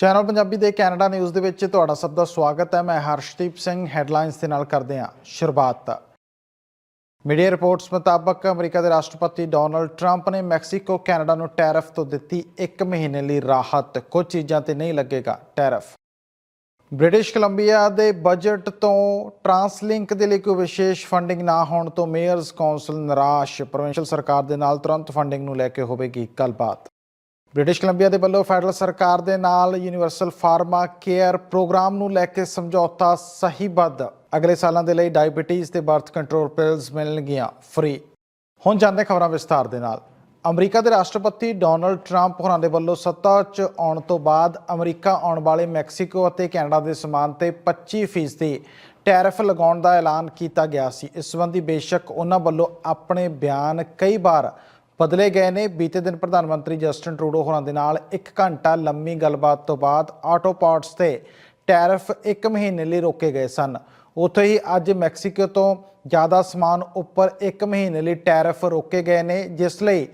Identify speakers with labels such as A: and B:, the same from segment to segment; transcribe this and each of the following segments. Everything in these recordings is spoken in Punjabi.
A: ਚੈਨਲ ਪੰਜਾਬੀ ਦੇ ਕੈਨੇਡਾ ਨਿਊਜ਼ ਦੇ ਵਿੱਚ ਤੁਹਾਡਾ ਸਭ ਦਾ ਸਵਾਗਤ ਹੈ। ਮੈਂ ਹਰਸ਼ਦੀਪ ਸਿੰਘ, ਹੈਡਲਾਈਨਸ ਦੇ ਨਾਲ ਕਰਦੇ ਹਾਂ ਸ਼ੁਰੂਆਤ। ਮੀਡੀਆ ਰਿਪੋਰਟਸ ਮੁਤਾਬਕ ਅਮਰੀਕਾ ਦੇ ਰਾਸ਼ਟਰਪਤੀ ਡੋਨਲਡ ਟਰੰਪ ਨੇ ਮੈਕਸੀਕੋ, ਕੈਨੇਡਾ ਨੂੰ ਟੈਰਿਫ ਤੋਂ ਦਿੱਤੀ 1 ਮਹੀਨੇ ਲਈ ਰਾਹਤ। ਕੁਝ ਚੀਜ਼ਾਂ ਤੇ ਨਹੀਂ ਲੱਗੇਗਾ ਟੈਰਿਫ। ਬ੍ਰਿਟਿਸ਼ ਕੋਲੰਬੀਆ ਦੇ ਬਜਟ ਤੋਂ ਟਰਾਂਸਲਿੰਕ ਦੇ ਲਈ ਕੋਈ ਵਿਸ਼ੇਸ਼ ਫੰਡਿੰਗ ਨਾ ਹੋਣ ਤੋਂ ਮੇਅਰਸ ਕੌਂਸਲ ਨਿਰਾਸ਼। ਪ੍ਰੋਵਿੰਸ਼ੀਅਲ ਸਰਕਾਰ ਦੇ ਨਾਲ ਤੁਰੰਤ ਫੰਡਿੰਗ ਨੂੰ ਲੈ ਕੇ ਹੋਵੇਗੀ ਗੱਲਬਾਤ। ਬ੍ਰਿਟਿਸ਼ ਕੋਲੰਬੀਆ ਦੇ ਵੱਲੋਂ ਫੈਡਰਲ ਸਰਕਾਰ ਦੇ ਨਾਲ ਯੂਨੀਵਰਸਲ ਫਾਰਮਾ ਕੇਅਰ ਪ੍ਰੋਗਰਾਮ ਨੂੰ ਲੈ ਕੇ ਸਮਝੌਤਾ ਸਹੀਬੱਧ। ਅਗਲੇ ਸਾਲਾਂ ਦੇ ਲਈ ਡਾਇਬੀਟੀਜ਼ ਤੇ ਬਰਥ ਕੰਟਰੋਲ ਪਿਲਸ ਮਿਲਣਗੀਆਂ ਫ੍ਰੀ। ਹੁਣ ਜਾਣਦੇ ਖਬਰਾਂ ਵਿਸਥਾਰ ਦੇ ਨਾਲ। ਅਮਰੀਕਾ ਦੇ ਰਾਸ਼ਟਰਪਤੀ ਡੋਨਲਡ ਟਰੰਪ ਹੋਰਾਂ ਦੇ ਵੱਲੋਂ ਸੱਤਾ 'ਚ ਆਉਣ ਤੋਂ ਬਾਅਦ ਅਮਰੀਕਾ ਆਉਣ ਵਾਲੇ ਮੈਕਸੀਕੋ ਅਤੇ ਕੈਨੇਡਾ ਦੇ ਸਮਾਨ ਤੇ 25% ਦੀ ਟੈਰਿਫ ਲਗਾਉਣ ਦਾ ਐਲਾਨ ਕੀਤਾ ਗਿਆ ਸੀ। ਇਸ ਸੰਬੰਧੀ ਬੇਸ਼ੱਕ ਉਹਨਾਂ ਵੱਲੋਂ ਆਪਣੇ ਬਿਆਨ ਕਈ ਵਾਰ ਬਦਲੇ ਗਏ ਨੇ। ਬੀਤੇ ਦਿਨ ਪ੍ਰਧਾਨ ਮੰਤਰੀ ਜਸਟਿਨ ਟਰੂਡੋ ਹੋਰਾਂ ਦੇ ਨਾਲ 1 ਘੰਟਾ ਲੰਮੀ ਗੱਲਬਾਤ ਤੋਂ ਬਾਅਦ ਆਟੋ ਪਾਰਟਸ ਤੇ ਟੈਰਿਫ 1 ਮਹੀਨੇ ਲਈ ਰੋਕੇ ਗਏ ਸਨ। ਉੱਥੇ ਹੀ ਅੱਜ ਮੈਕਸੀਕੋ ਤੋਂ ਜ਼ਿਆਦਾ ਸਮਾਨ ਉੱਪਰ 1 ਮਹੀਨੇ ਲਈ ਟੈਰਿਫ ਰੋਕੇ ਗਏ ਨੇ, ਜਿਸ ਲਈ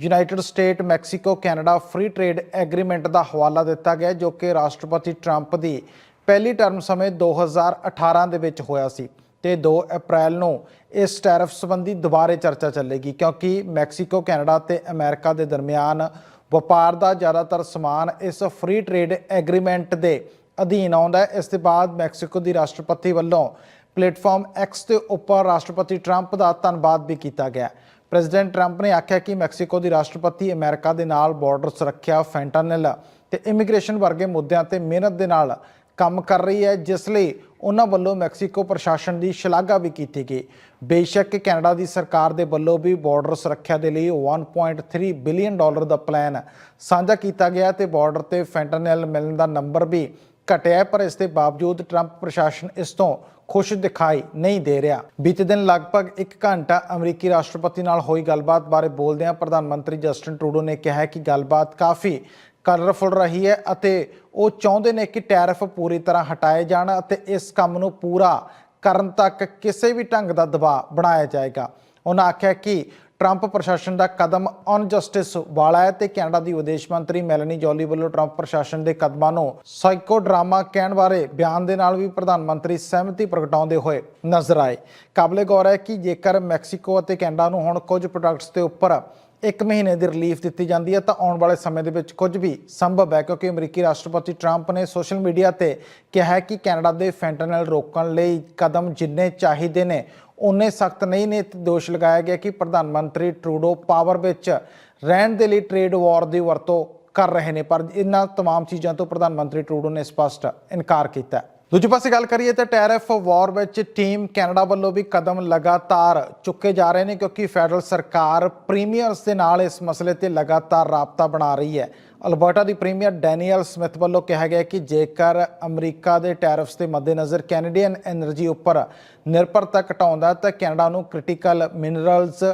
A: United State, Mexico, Canada free trade agreement ਦਾ ਹਵਾਲਾ ਦਿੱਤਾ ਗਿਆ, ਜੋ ਕਿ ਰਾਸ਼ਟਰਪਤੀ ਟਰੰਪ ਦੀ ਪਹਿਲੀ ਟਰਮ ਸਮੇਂ 2018 ਦੇ ਵਿੱਚ ਹੋਇਆ ਸੀ। ਤੇ 2 ਅਪ੍ਰੈਲ ਨੂੰ ਇਸ ਟੈਰਿਫ ਸੰਬੰਧੀ ਦੁਬਾਰੇ ਚਰਚਾ ਚੱਲੇਗੀ, ਕਿਉਂਕਿ ਮੈਕਸੀਕੋ, ਕੈਨੇਡਾ ਤੇ ਅਮਰੀਕਾ ਦੇ ਦਰਮਿਆਨ ਵਪਾਰ ਦਾ ਜ਼ਿਆਦਾਤਰ ਸਮਾਨ ਇਸ ਫ੍ਰੀ ਟ੍ਰੇਡ ਐਗਰੀਮੈਂਟ ਦੇ ਅਧੀਨ ਆਉਂਦਾ ਹੈ। ਇਸ ਦੇ ਬਾਅਦ ਮੈਕਸੀਕੋ ਦੀ ਰਾਸ਼ਟਰਪਤੀ ਵੱਲੋਂ ਪਲੇਟਫਾਰਮ ਐਕਸ ਦੇ ਉੱਪਰ ਰਾਸ਼ਟਰਪਤੀ ਟਰੰਪ ਦਾ ਧੰਨਵਾਦ ਵੀ ਕੀਤਾ ਗਿਆ ਪ੍ਰੈਜ਼ੀਡੈਂਟ ਟਰੰਪ ਨੇ ਆਖਿਆ ਕਿ ਮੈਕਸੀਕੋ ਦੀ ਰਾਸ਼ਟਰਪਤੀ ਅਮਰੀਕਾ ਦੇ ਨਾਲ ਬਾਰਡਰ ਸੁਰੱਖਿਆ, ਫੈਂਟਾਨਿਲ ਤੇ ਇਮੀਗ੍ਰੇਸ਼ਨ ਵਰਗੇ ਮੁੱਦਿਆਂ ਤੇ ਮਿਹਨਤ ਦੇ ਨਾਲ ਕੰਮ ਕਰ ਰਹੀ ਹੈ, ਜਿਸ ਲਈ ਉਹਨਾਂ ਵੱਲੋਂ ਮੈਕਸੀਕੋ ਪ੍ਰਸ਼ਾਸਨ ਦੀ ਸ਼ਲਾਘਾ ਵੀ ਕੀਤੀ ਗਈ। ਬੇਸ਼ੱਕ ਕੈਨੇਡਾ ਦੀ ਸਰਕਾਰ ਦੇ ਵੱਲੋਂ ਵੀ ਬਾਰਡਰ ਸੁਰੱਖਿਆ ਦੇ ਲਈ 1.3 ਬਿਲੀਅਨ ਡਾਲਰ ਦਾ ਪਲਾਨ ਸਾਂਝਾ ਕੀਤਾ ਗਿਆ ਤੇ ਬਾਰਡਰ ਤੇ ਫੈਂਟਾਨਿਲ ਮਿਲਣ ਦਾ ਨੰਬਰ ਵੀ ਘਟਿਆ ਪਰ ਇਸ ਦੇ ਬਾਵਜੂਦ ਟਰੰਪ ਪ੍ਰਸ਼ਾਸਨ ਇਸ ਤੋਂ ਖੁਸ਼ ਦਿਖਾਈ ਨਹੀਂ ਦੇ ਰਿਹਾ। ਬੀਤੇ ਦਿਨ ਲਗਭਗ 1 ਘੰਟਾ ਅਮਰੀਕੀ ਰਾਸ਼ਟਰਪਤੀ ਨਾਲ ਹੋਈ ਗੱਲਬਾਤ ਬਾਰੇ ਬੋਲਦਿਆਂ ਪ੍ਰਧਾਨ ਮੰਤਰੀ ਜਸਟਿਨ ਟਰੂਡੋ ਨੇ ਕਿਹਾ ਕਿ ਗੱਲਬਾਤ ਕਾਫੀ ਕਲਰਫੁਲ ਰਹੀ ਹੈ ਅਤੇ ਉਹ ਚਾਹੁੰਦੇ ਨੇ ਕਿ ਟੈਰਿਫ ਪੂਰੀ ਤਰ੍ਹਾਂ ਹਟਾਏ ਜਾਣ ਅਤੇ ਇਸ ਕੰਮ ਨੂੰ ਪੂਰਾ ਕਰਨ ਤੱਕ ਕਿਸੇ ਵੀ ਢੰਗ ਦਾ ਦਬਾਅ ਬਣਾਇਆ ਜਾਏਗਾ। ਉਹਨਾਂ ਆਖਿਆ ਕਿ ਟਰੰਪ ਪ੍ਰਸ਼ਾਸਨ ਦਾ ਕਦਮ ਅਨਜਸਟਿਸ ਵਾਲਾ ਹੈ ਤੇ ਕੈਨੇਡਾ ਦੀ ਵਿਦੇਸ਼ ਮੰਤਰੀ ਮੈਲਨੀ ਜੋਲੀ ਵੱਲੋਂ ਟਰੰਪ ਪ੍ਰਸ਼ਾਸਨ ਦੇ ਕਦਮਾਂ ਨੂੰ ਸਾਈਕੋ ਡਰਾਮਾ ਕਹਿਣ ਬਾਰੇ ਬਿਆਨ ਦੇ ਨਾਲ ਵੀ ਪ੍ਰਧਾਨ ਮੰਤਰੀ ਸਹਿਮਤੀ ਪ੍ਰਗਟਾਉਂਦੇ ਹੋਏ ਨਜ਼ਰ ਆਏ। ਕਾਬਲੇ ਗੌਰ ਹੈ ਕਿ ਜੇਕਰ ਮੈਕਸੀਕੋ ਅਤੇ ਕੈਨੇਡਾ ਨੂੰ ਹੁਣ ਕੁਝ ਪ੍ਰੋਡਕਟਸ ਦੇ ਉੱਪਰ ਇੱਕ ਮਹੀਨੇ ਦੀ ਰਿਲੀਫ ਦਿੱਤੀ ਜਾਂਦੀ ਹੈ ਤਾਂ ਆਉਣ ਵਾਲੇ ਸਮੇਂ ਦੇ ਵਿੱਚ ਕੁਝ ਵੀ ਸੰਭਵ ਹੈ ਕਿਉਂਕਿ ਅਮਰੀਕੀ ਰਾਸ਼ਟਰਪਤੀ ਟਰੰਪ ਨੇ ਸੋਸ਼ਲ ਮੀਡੀਆ ਤੇ ਕਿਹਾ ਹੈ ਕਿ ਕੈਨੇਡਾ ਦੇ ਫੈਂਟਨਲ ਰੋਕਣ ਲਈ ਕਦਮ ਜਿੰਨੇ ਚਾਹੀਦੇ ਨੇ ਉਨੇ ਸਖਤ ਨਹੀਂ ਨੇ ਤੇ ਦੋਸ਼ ਲਗਾਇਆ ਗਿਆ ਕਿ ਪ੍ਰਧਾਨ ਮੰਤਰੀ ਟਰੂਡੋ ਪਾਵਰ ਵਿੱਚ ਰਹਿਣ ਦੇ ਲਈ ਟ੍ਰੇਡ ਵਾਰ ਦੀ ਵਰਤੋਂ ਕਰ ਰਹੇ ਨੇ ਪਰ ਇਹਨਾਂ तमाम ਚੀਜ਼ਾਂ ਤੋਂ ਪ੍ਰਧਾਨ ਮੰਤਰੀ ਟਰੂਡੋ ਨੇ ਸਪਸ਼ਟ ਇਨਕਾਰ ਕੀਤਾ ਹੈ ਦੂਜੇ ਪਾਸੇ ਗੱਲ ਕਰੀਏ ਤਾਂ ਟੈਰਫ ਵਾਰ ਵਿੱਚ ਟੀਮ ਕੈਨੇਡਾ ਵੱਲੋਂ ਵੀ ਕਦਮ ਲਗਾਤਾਰ ਚੁੱਕੇ ਜਾ ਰਹੇ ਨੇ ਕਿਉਂਕਿ ਫੈਡਰਲ ਸਰਕਾਰ ਪ੍ਰੀਮੀਅਰਸ ਦੇ ਨਾਲ ਇਸ ਮਸਲੇ ਤੇ ਲਗਾਤਾਰ ਰਾਬਤਾ ਬਣਾ ਰਹੀ ਹੈ। ਅਲਬਰਟਾ ਦੀ ਪ੍ਰੀਮੀਅਰ ਡੈਨੀਅਲ ਸਮਿਥ ਵੱਲੋਂ ਕਿਹਾ ਗਿਆ ਕਿ ਜੇਕਰ ਅਮਰੀਕਾ ਦੇ ਟੈਰਫਸ ਦੇ ਮੱਦੇਨਜ਼ਰ ਕੈਨੇਡੀਅਨ એનર્ਜੀ ਉੱਪਰ ਨਿਰਭਰਤਾ ਘਟਾਉਂਦਾ ਤਾਂ ਕੈਨੇਡਾ ਨੂੰ critical minerals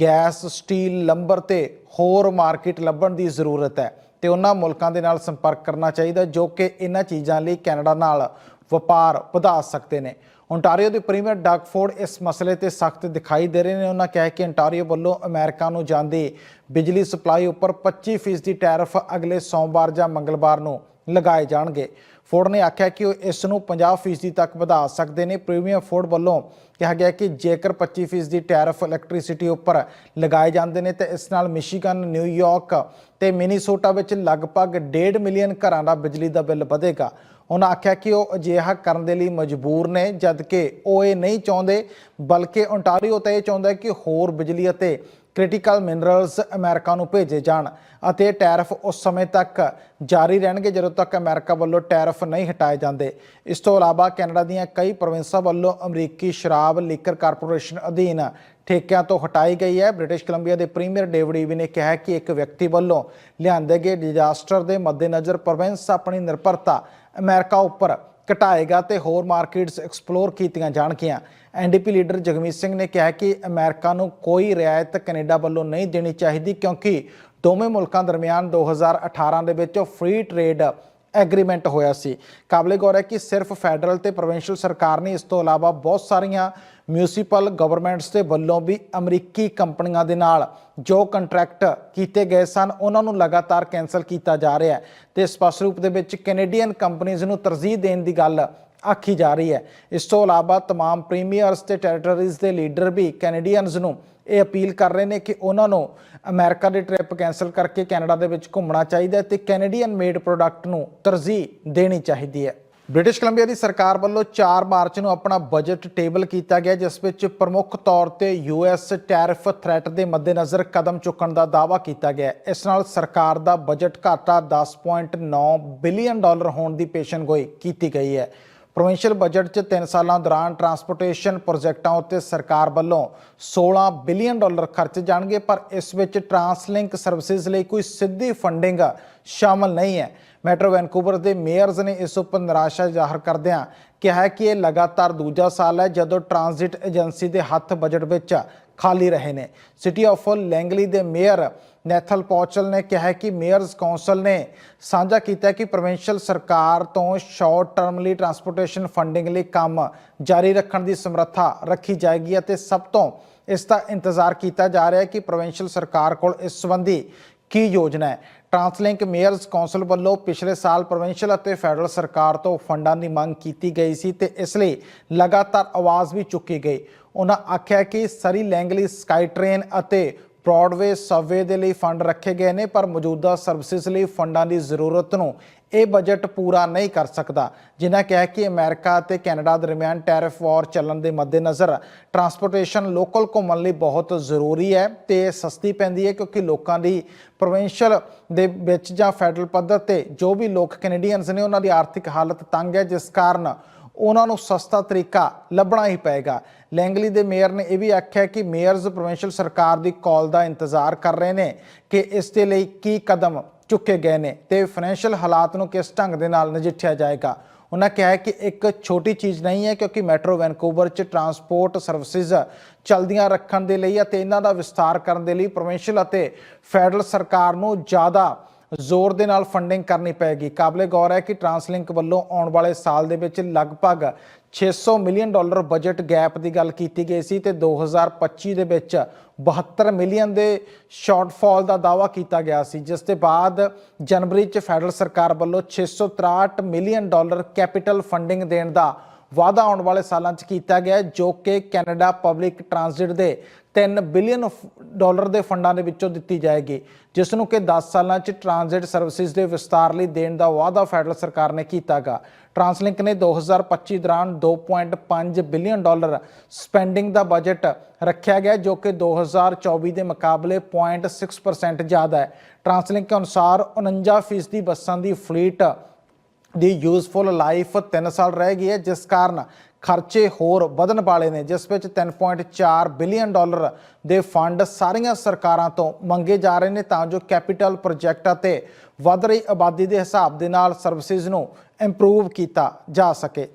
A: gas, steel, lumber ਤੇ ਹੋਰ ਮਾਰਕੀਟ ਲੱਭਣ ਦੀ ਜ਼ਰੂਰਤ ਹੈ ਤੇ ਉਹਨਾਂ ਮੁਲਕਾਂ ਦੇ ਨਾਲ ਸੰਪਰਕ ਕਰਨਾ ਚਾਹੀਦਾ ਜੋ ਕਿ ਇਹਨਾਂ ਚੀਜ਼ਾਂ ਲਈ ਕੈਨੇਡਾ ਨਾਲ ਵਪਾਰ ਵਧਾ ਸਕਦੇ ਨੇ। ਓਨਟਾਰੀਓ ਦੇ ਪ੍ਰੀਮੀਅਰ ਡਾਕਫੋਰਡ ਇਸ ਮਸਲੇ ਤੇ ਸਖਤ ਦਿਖਾਈ ਦੇ ਰਹੇ ਨੇ। ਉਹਨਾਂ ਕਿਹਾ ਕਿ ਓਨਟਾਰੀਓ ਵੱਲੋਂ ਅਮਰੀਕਾ ਨੂੰ ਜਾਂਦੀ ਬਿਜਲੀ ਸਪਲਾਈ ਉੱਪਰ 25% ਦੀ ਟੈਰਿਫ ਅਗਲੇ ਸੋਮਵਾਰ ਜਾਂ ਮੰਗਲਵਾਰ ਨੂੰ ਲਗਾਏ ਜਾਣਗੇ। ਫੋਰਡ ਨੇ ਆਖਿਆ ਕਿ ਉਹ ਇਸ ਨੂੰ 50% ਤੱਕ ਵਧਾ ਸਕਦੇ ਨੇ। ਪ੍ਰੀਮੀਅਰ ਫੋਰਡ ਵੱਲੋਂ ਕਿਹਾ ਗਿਆ ਕਿ ਜੇਕਰ 25% ਦੀ ਟੈਰਿਫ ਇਲੈਕਟ੍ਰਿਸਿਟੀ ਉੱਪਰ ਲਗਾਏ ਜਾਂਦੇ ਨੇ, ਤਾਂ ਇਸ ਨਾਲ ਮਿਸ਼ੀਗਨ ਨਿਊਯਾਰਕ ਤੇ ਮਿਨੀਸੋਟਾ ਵਿੱਚ ਲਗਭਗ 1.5 ਮਿਲੀਅਨ ਘਰਾਂ ਦਾ ਬਿਜਲੀ ਦਾ ਬਿੱਲ ਵਧੇਗਾ। ਉਹਨਾਂ ਆਖਿਆ ਕਿ ਉਹ ਅਜਿਹਾ ਕਰਨ ਦੇ ਲਈ ਮਜਬੂਰ ਨੇ, ਜਦਕਿ ਉਹ ਇਹ ਨਹੀਂ ਚਾਹੁੰਦੇ, ਬਲਕਿ ਓਨਟਾਰੀਓ ਤਾਂ ਇਹ ਚਾਹੁੰਦਾ ਕਿ ਹੋਰ ਬਿਜਲੀ ਅਤੇ ਕ੍ਰਿਟੀਕਲ ਮਿਨਰਲਸ ਅਮਰੀਕਾ ਨੂੰ ਭੇਜੇ ਜਾਣ ਅਤੇ ਟੈਰਫ ਉਸ ਸਮੇਂ ਤੱਕ ਜਾਰੀ ਰਹਿਣਗੇ ਜਦੋਂ ਤੱਕ ਅਮਰੀਕਾ ਵੱਲੋਂ ਟੈਰਫ ਨਹੀਂ ਹਟਾਏ ਜਾਂਦੇ। ਇਸ ਤੋਂ ਇਲਾਵਾ ਕੈਨੇਡਾ ਦੀਆਂ ਕਈ ਪ੍ਰੋਵਿੰਸਾਂ ਵੱਲੋਂ ਅਮਰੀਕੀ ਸ਼ਰਾਬ ਲੀਕਰ ਕਾਰਪੋਰੇਸ਼ਨ ਅਧੀਨ ਠੇਕਿਆਂ ਤੋਂ ਹਟਾਈ ਗਈ ਹੈ। ਬ੍ਰਿਟਿਸ਼ ਕੋਲੰਬੀਆ ਦੇ ਪ੍ਰੀਮੀਅਰ ਡੇਵਿਡ ਈਵੀ ਨੇ ਕਿਹਾ ਕਿ ਇੱਕ ਵਿਅਕਤੀ ਵੱਲੋਂ ਲਿਆਂਦੇ ਗਏ ਡਿਜ਼ਾਸਟਰ ਦੇ ਮੱਦੇਨਜ਼ਰ ਪ੍ਰੋਵਿੰਸ ਆਪਣੀ ਨਿਰਭਰਤਾ ਅਮਰੀਕਾ ਉੱਪਰ ਘਟਾਏਗਾ ਤੇ ਹੋਰ ਮਾਰਕੀਟਸ ਐਕਸਪਲੋਰ ਕੀਤੀਆਂ ਜਾਣਗੀਆਂ। ਐਨਡੀਪੀ ਲੀਡਰ ਜਗਮੀਤ ਸਿੰਘ ਨੇ ਕਿਹਾ ਕਿ ਅਮਰੀਕਾ ਨੂੰ ਕੋਈ ਰਿਆਇਤ ਕੈਨੇਡਾ ਵੱਲੋਂ ਨਹੀਂ ਦੇਣੀ ਚਾਹੀਦੀ ਕਿਉਂਕਿ ਦੋਵੇਂ ਮੁਲਕਾਂ ਦਰਮਿਆਨ 2018 ਦੇ ਵਿੱਚ ਫ੍ਰੀ ਟ੍ਰੇਡ ਐਗਰੀਮੈਂਟ ਹੋਇਆ ਸੀ ਕਾਬਲੇ ਗੌਰ ਹੈ ਕਿ ਸਿਰਫ ਫੈਡਰਲ ਤੇ ਪ੍ਰੋਵਿੰਸ਼ੀਅਲ ਸਰਕਾਰ ਨਹੀਂ ਇਸ ਤੋਂ ਇਲਾਵਾ ਬਹੁਤ ਸਾਰੀਆਂ ਮਿਊਨਿਸਪਲ ਗਵਰਨਮੈਂਟਸ ਦੇ ਵੱਲੋਂ ਵੀ ਅਮਰੀਕੀ ਕੰਪਨੀਆਂ ਦੇ ਨਾਲ ਜੋ ਕੰਟਰੈਕਟ ਕੀਤੇ ਗਏ ਸਨ ਉਹਨਾਂ ਨੂੰ ਲਗਾਤਾਰ ਕੈਨਸਲ ਕੀਤਾ ਜਾ ਰਿਹਾ ਹੈ ਤੇ ਸਪਸ਼ਟ ਰੂਪ ਦੇ ਵਿੱਚ ਕੈਨੇਡੀਅਨ ਕੰਪਨੀਆਂ ਨੂੰ ਤਰਜੀਹ ਦੇਣ ਦੀ ਗੱਲ ਆਖੀ ਜਾ ਰਹੀ ਹੈ ਇਸ ਤੋਂ ਇਲਾਵਾ तमाम ਪ੍ਰੀਮੀਅਰਸ ਤੇ ਟੈਰੀਟਰੀਜ਼ ਦੇ ਲੀਡਰ ਵੀ ਕੈਨੇਡੀਅਨਸ ਨੂੰ ਇਹ ਅਪੀਲ ਕਰ ਰਹੇ ਨੇ ਕਿ ਉਹਨਾਂ ਨੂੰ ਅਮਰੀਕਾ ਦੀ ਟ੍ਰਿਪ ਕੈਨਸਲ ਕਰਕੇ ਕੈਨੇਡਾ ਦੇ ਵਿੱਚ ਘੁੰਮਣਾ ਚਾਹੀਦਾ ਹੈ ਤੇ ਕੈਨੇਡੀਅਨ ਮੇਡ ਪ੍ਰੋਡਕਟ ਨੂੰ ਤਰਜੀਹ ਦੇਣੀ ਚਾਹੀਦੀ ਹੈ। ਬ੍ਰਿਟਿਸ਼ ਕੋਲੰਬੀਆ ਦੀ ਸਰਕਾਰ ਵੱਲੋਂ 4 ਮਾਰਚ ਨੂੰ ਆਪਣਾ ਬਜਟ ਟੇਬਲ ਕੀਤਾ ਗਿਆ, ਜਿਸ ਵਿੱਚ ਪ੍ਰਮੁੱਖ ਤੌਰ ਤੇ ਯੂਐਸ ਟੈਰਿਫ ਥ੍ਰੈਟ ਦੇ ਮੱਦੇਨਜ਼ਰ ਕਦਮ ਚੁੱਕਣ ਦਾ ਦਾਅਵਾ ਕੀਤਾ ਗਿਆ ਇਸ ਨਾਲ ਸਰਕਾਰ ਦਾ ਬਜਟ ਘਾਟਾ 10.9 ਬਿਲੀਅਨ ਡਾਲਰ ਹੋਣ ਦੀ ਪੇਸ਼ਨਗੋਈ ਕੀਤੀ ਗਈ ਹੈ। ਪ੍ਰੋਵਿੰਸ਼ੀਅਲ ਬਜਟ 'ਚ 3 ਸਾਲਾਂ ਦੌਰਾਨ ਟਰਾਂਸਪੋਰਟੇਸ਼ਨ ਪ੍ਰੋਜੈਕਟਾਂ ਉੱਤੇ ਸਰਕਾਰ ਵੱਲੋਂ 16 ਬਿਲੀਅਨ ਡਾਲਰ ਖਰਚ ਜਾਣਗੇ, ਪਰ ਇਸ ਵਿੱਚ ਟਰਾਂਸਲਿੰਕ ਸਰਵਿਸਿਜ਼ ਲਈ ਕੋਈ ਸਿੱਧੀ ਫੰਡਿੰਗ ਸ਼ਾਮਲ ਨਹੀਂ ਹੈ। ਮੈਟਰੋ ਵੈਨਕੂਵਰ ਦੇ ਮੇਅਰਜ਼ ਨੇ ਇਸ ਉੱਪਰ ਨਿਰਾਸ਼ਾ ਜ਼ਾਹਰ ਕਰਦਿਆਂ ਕਿਹਾ ਕਿ ਇਹ ਲਗਾਤਾਰ ਦੂਜਾ ਸਾਲ ਹੈ ਜਦੋਂ ਟਰਾਂਜ਼ਿਟ ਏਜੰਸੀ ਦੇ ਹੱਥ ਬਜਟ ਵਿੱਚ ਖਾਲੀ ਰਹੇ ਨੇ। ਸਿਟੀ ਆਫ ਲੈਂਗਲੀ ਦੇ ਮੇਅਰ ਨੈਥਲ ਪੌਚਲ ਨੇ ਕਿਹਾ ਹੈ ਕਿ ਮੇਅਰਸ ਕੌਂਸਲ ਨੇ ਸਾਂਝਾ ਕੀਤਾ ਕਿ ਪ੍ਰੋਵਿੰਸ਼ੀਅਲ ਸਰਕਾਰ ਤੋਂ ਸ਼ਾਰਟ ਟਰਮ ਲਈ ਟਰਾਂਸਪੋਰਟੇਸ਼ਨ ਫੰਡਿੰਗ ਲਈ ਕੰਮ ਜਾਰੀ ਰੱਖਣ ਦੀ ਸਮਰੱਥਾ ਰੱਖੀ ਜਾਏਗੀ ਅਤੇ ਸਭ ਤੋਂ ਇਸ ਦਾ ਇੰਤਜ਼ਾਰ ਕੀਤਾ ਜਾ ਰਿਹਾ ਹੈ ਕਿ ਪ੍ਰੋਵਿੰਸ਼ੀਅਲ ਸਰਕਾਰ ਕੋਲ ਇਸ ਸੰਬੰਧੀ ਕੀ ਯੋਜਨਾ ਹੈ। ਟਰਾਂਸਲਿੰਕ ਮੇਅਰਸ ਕੌਂਸਲ ਵੱਲੋਂ ਪਿਛਲੇ ਸਾਲ ਪ੍ਰੋਵਿੰਸ਼ੀਅਲ ਅਤੇ ਫੈਡਰਲ ਸਰਕਾਰ ਤੋਂ ਫੰਡਾਂ ਦੀ ਮੰਗ ਕੀਤੀ ਗਈ ਸੀ ਤੇ ਇਸ ਲਈ ਲਗਾਤਾਰ ਆਵਾਜ਼ ਵੀ ਚੁੱਕੀ ਗਈ। ਉਹਨਾਂ ਆਖਿਆ ਕਿ ਸਰੀ ਲੈਂਗਲੀ ਸਕਾਈ ਟ੍ਰੇਨ ਅਤੇ ਬ੍ਰੌਡਵੇ ਸਬਵੇ ਦੇ ਲਈ ਫੰਡ ਰੱਖੇ ਗਏ ਨੇ, ਪਰ ਮੌਜੂਦਾ ਸਰਵਿਸਿਜ਼ ਲਈ ਫੰਡਾਂ ਦੀ ਜ਼ਰੂਰਤ ਨੂੰ ਇਹ ਬਜਟ ਪੂਰਾ ਨਹੀਂ ਕਰ ਸਕਦਾ। ਜਿਨ੍ਹਾਂ ਕਿਹਾ ਕਿ ਅਮਰੀਕਾ ਅਤੇ ਕੈਨੇਡਾ ਦਰਮਿਆਨ ਟੈਰਿਫ ਵਾਰ ਚੱਲਣ ਦੇ ਮੱਦੇਨਜ਼ਰ ਟਰਾਂਸਪੋਰਟੇਸ਼ਨ ਲੋਕਲ ਘੁੰਮਣ ਲਈ ਬਹੁਤ ਜ਼ਰੂਰੀ ਹੈ ਤੇ ਸਸਤੀ ਪੈਂਦੀ ਹੈ ਕਿਉਂਕਿ ਲੋਕਾਂ ਦੀ ਪ੍ਰੋਵਿੰਸ਼ੀਅਲ ਦੇ ਵਿੱਚ ਜਾਂ ਫੈਡਰਲ ਪੱਧਰ ਤੇ ਜੋ ਵੀ ਲੋਕ ਕੈਨੇਡੀਅਨਸ ਨੇ ਉਹਨਾਂ ਦੀ ਆਰਥਿਕ ਹਾਲਤ ਤੰਗ ਹੈ, ਜਿਸ ਕਾਰਨ ਉਹਨਾਂ ਨੂੰ ਸਸਤਾ ਤਰੀਕਾ ਲੱਭਣਾ ਹੀ ਪਏਗਾ। ਲੈਂਗਲੀ ਦੇ ਮੇਅਰ ਨੇ ਇਹ ਵੀ ਆਖਿਆ ਕਿ ਮੇਅਰਜ਼ ਪ੍ਰੋਵਿੰਸ਼ੀਅਲ ਸਰਕਾਰ ਦੀ ਕਾਲ ਦਾ ਇੰਤਜ਼ਾਰ ਕਰ ਰਹੇ ਨੇ ਕਿ ਇਸ ਦੇ ਲਈ ਕੀ ਕਦਮ ਚੁੱਕੇ ਗਏ ਨੇ ਤੇ ਫਾਈਨੈਂਸ਼ੀਅਲ ਹਾਲਾਤ ਨੂੰ ਕਿਸ ਢੰਗ ਦੇ ਨਾਲ ਨਜਿੱਠਿਆ ਜਾਏਗਾ। ਉਹਨਾਂ ਕਿਹਾ ਕਿ ਇੱਕ ਛੋਟੀ ਚੀਜ਼ ਨਹੀਂ ਹੈ ਕਿਉਂਕਿ ਮੈਟਰੋ ਵੈਨਕੂਵਰ 'ਚ ਟਰਾਂਸਪੋਰਟ ਸਰਵਿਸਿਜ਼ ਚਲਦੀਆਂ ਰੱਖਣ ਦੇ ਲਈ ਅਤੇ ਇਹਨਾਂ ਦਾ ਵਿਸਤਾਰ ਕਰਨ ਦੇ ਲਈ ਪ੍ਰੋਵਿੰਸ਼ੀਅਲ ਅਤੇ ਫੈਡਰਲ ਸਰਕਾਰ ਨੂੰ ਜ਼ਿਆਦਾ ਜ਼ੋਰ ਦੇ ਨਾਲ ਫੰਡਿੰਗ ਕਰਨੀ ਪਏਗੀ। ਕਾਬਲੇ ਗੌਰ ਹੈ ਕਿ ਟਰਾਂਸਲਿੰਕ ਵੱਲੋਂ ਆਉਣ ਵਾਲੇ ਸਾਲ ਦੇ ਵਿੱਚ ਲਗਭਗ 600 ਮਿਲੀਅਨ ਡਾਲਰ ਬਜਟ ਗੈਪ ਦੀ ਗੱਲ ਕੀਤੀ ਗਈ ਸੀ ਤੇ 2025 ਦੇ ਵਿੱਚ 72 ਮਿਲੀਅਨ ਦੇ ਸ਼ਾਰਟਫਾਲ ਦਾ ਦਾਅਵਾ ਕੀਤਾ ਗਿਆ ਸੀ, ਜਿਸ ਦੇ ਬਾਅਦ ਜਨਵਰੀ 'ਚ ਫੈਡਰਲ ਸਰਕਾਰ ਵੱਲੋਂ 663 ਮਿਲੀਅਨ ਡਾਲਰ ਕੈਪੀਟਲ ਫੰਡਿੰਗ ਦੇਣ ਦਾ ਵਾਅਦਾ ਆਉਣ ਵਾਲੇ ਸਾਲਾਂ 'ਚ ਕੀਤਾ ਗਿਆ, ਜੋ ਕਿ ਕੈਨੇਡਾ ਪਬਲਿਕ ਟਰਾਂਜ਼ਿਟ ਦੇ 3 ਬਿਲੀਅਨ ਡਾਲਰ ਦੇ ਫੰਡਾਂ ਦੇ ਵਿੱਚੋਂ ਦਿੱਤੀ ਜਾਏਗੀ, ਜਿਸ ਨੂੰ ਕਿ 10 ਸਾਲਾਂ 'ਚ ਟਰਾਂਜ਼ਿਟ ਸਰਵਿਸਿਜ਼ ਦੇ ਵਿਸਤਾਰ ਲਈ ਦੇਣ ਦਾ ਵਾਅਦਾ ਫੈਡਰਲ ਸਰਕਾਰ ਨੇ ਕੀਤਾਗਾ। ਟਰਾਂਸਲਿੰਕ ਨੇ 2025 ਦੌਰਾਨ 2.5 ਬਿਲੀਅਨ ਡਾਲਰ ਸਪੈਂਡਿੰਗ ਦਾ ਬਜਟ ਰੱਖਿਆ ਗਿਆ, ਜੋ ਕਿ 2024 ਦੇ ਮੁਕਾਬਲੇ 0.6% ਜ਼ਿਆਦਾ ਹੈ। ਟਰਾਂਸਲਿੰਕ ਅਨੁਸਾਰ 49% ਦੀ ਬੱਸਾਂ ਦੀ ਫਲੀਟ ਦੀ ਯੂਜ਼ਫੁਲ ਲਾਈਫ 3 ਸਾਲ ਰਹਿ ਗਈ ਹੈ, ਜਿਸ ਕਾਰਨ ਖਰਚੇ ਹੋਰ ਵਧਣ ਵਾਲੇ ਨੇ, ਜਿਸ ਵਿੱਚ 3.4 ਬਿਲੀਅਨ ਡਾਲਰ ਦੇ ਫੰਡ ਸਾਰੀਆਂ ਸਰਕਾਰਾਂ ਤੋਂ ਮੰਗੇ ਜਾ ਰਹੇ ਨੇ, ਤਾਂ ਜੋ ਕੈਪੀਟਲ ਪ੍ਰੋਜੈਕਟ ਅਤੇ ਵਧ ਰਹੀ ਆਬਾਦੀ ਦੇ ਹਿਸਾਬ ਦੇ ਨਾਲ ਸਰਵਿਸਿਜ਼ ਨੂੰ ਇੰਪਰੂਵ ਕੀਤਾ ਜਾ ਸਕੇ।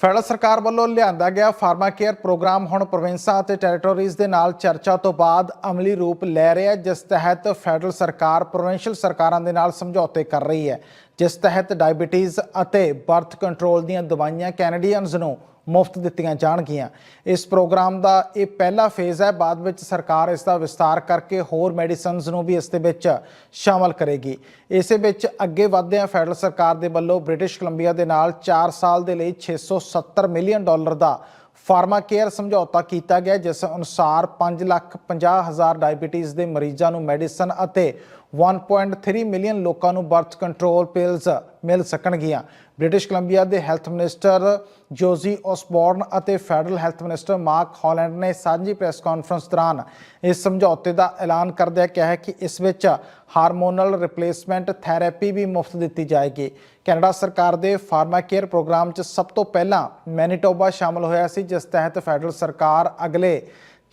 A: ਫੈਡਰਲ ਸਰਕਾਰ ਵੱਲੋਂ ਲਿਆਂਦਾ ਗਿਆ ਫਾਰਮਾ ਕੇਅਰ ਪ੍ਰੋਗਰਾਮ ਹੁਣ ਪ੍ਰੋਵਿੰਸਾਂ ਅਤੇ ਟੈਰੀਟੋਰੀਜ਼ ਦੇ ਨਾਲ ਚਰਚਾ ਤੋਂ ਬਾਅਦ ਅਮਲੀ ਰੂਪ ਲੈ ਰਿਹਾ ਜਿਸ ਤਹਿਤ ਫੈਡਰਲ ਸਰਕਾਰ ਪ੍ਰੋਵਿੰਸ਼ੀਅਲ ਸਰਕਾਰਾਂ ਦੇ ਨਾਲ ਸਮਝੌਤੇ ਕਰ ਰਹੀ ਹੈ। ਜਿਸ ਤਹਿਤ ਡਾਇਬੀਟੀਜ਼ ਅਤੇ ਬਰਥ ਕੰਟਰੋਲ ਦੀਆਂ ਦਵਾਈਆਂ ਕੈਨੇਡੀਅਨਸ ਨੂੰ ਮੁਫਤ ਦਿੱਤੀਆਂ ਜਾਣਗੀਆਂ। ਇਸ ਪ੍ਰੋਗਰਾਮ ਦਾ ਇਹ ਪਹਿਲਾ ਫੇਜ਼ ਹੈ। ਬਾਅਦ ਵਿੱਚ ਸਰਕਾਰ ਇਸ ਦਾ ਵਿਸਤਾਰ ਕਰਕੇ ਹੋਰ ਮੈਡੀਸਿਨਸ ਨੂੰ ਵੀ ਇਸ ਦੇ ਵਿੱਚ ਸ਼ਾਮਲ ਕਰੇਗੀ। ਇਸੇ ਵਿੱਚ ਅੱਗੇ ਵਧਦਿਆਂ ਫੈਡਰਲ ਸਰਕਾਰ ਦੇ ਵੱਲੋਂ ਬ੍ਰਿਟਿਸ਼ ਕੋਲੰਬੀਆ ਦੇ ਨਾਲ 4 ਸਾਲ ਦੇ ਲਈ 670 ਮਿਲੀਅਨ ਡਾਲਰ ਦਾ ਫਾਰਮਾ ਕੇਅਰ ਸਮਝੌਤਾ ਕੀਤਾ ਗਿਆ, ਜਿਸ ਅਨੁਸਾਰ 5 ਲੱਖ 50 ਹਜ਼ਾਰ ਡਾਇਬੀਟੀਜ਼ ਦੇ ਮਰੀਜ਼ਾਂ ਨੂੰ ਮੈਡੀਸਨ ਅਤੇ 1.3 ਮਿਲੀਅਨ ਲੋਕਾਂ ਨੂੰ ਬਰਥ ਕੰਟਰੋਲ ਪਿਲਸ ਮਿਲ ਸਕਣਗੀਆਂ। ਬ੍ਰਿਟਿਸ਼ ਕੋਲੰਬੀਆ ਦੇ ਹੈਲਥ ਮਿਨਿਸਟਰ ਜੋਜ਼ੀ ਔਸਬੋਰਨ ਅਤੇ federal health minister Mark Holland ਨੇ ਸਾਂਝੀ ਪ੍ਰੈਸ ਕਾਨਫਰੰਸ ਦੌਰਾਨ ਇਸ ਸਮਝੌਤੇ ਦਾ ਐਲਾਨ ਕਰਦਿਆਂ ਕਿਹਾ ਹੈ ਕਿ ਇਸ ਵਿੱਚ ਹਾਰਮੋਨਲ ਰਿਪਲੇਸਮੈਂਟ ਥੈਰੇਪੀ ਵੀ ਮੁਫਤ ਦਿੱਤੀ ਜਾਏਗੀ। ਕੈਨੇਡਾ ਸਰਕਾਰ ਦੇ ਫਾਰਮਾ ਕੇਅਰ ਪ੍ਰੋਗਰਾਮ 'ਚ ਸਭ ਤੋਂ ਪਹਿਲਾਂ ਮੈਨੀਟੋਬਾ ਸ਼ਾਮਲ ਹੋਇਆ ਸੀ, ਜਿਸ ਤਹਿਤ ਫੈਡਰਲ ਸਰਕਾਰ ਅਗਲੇ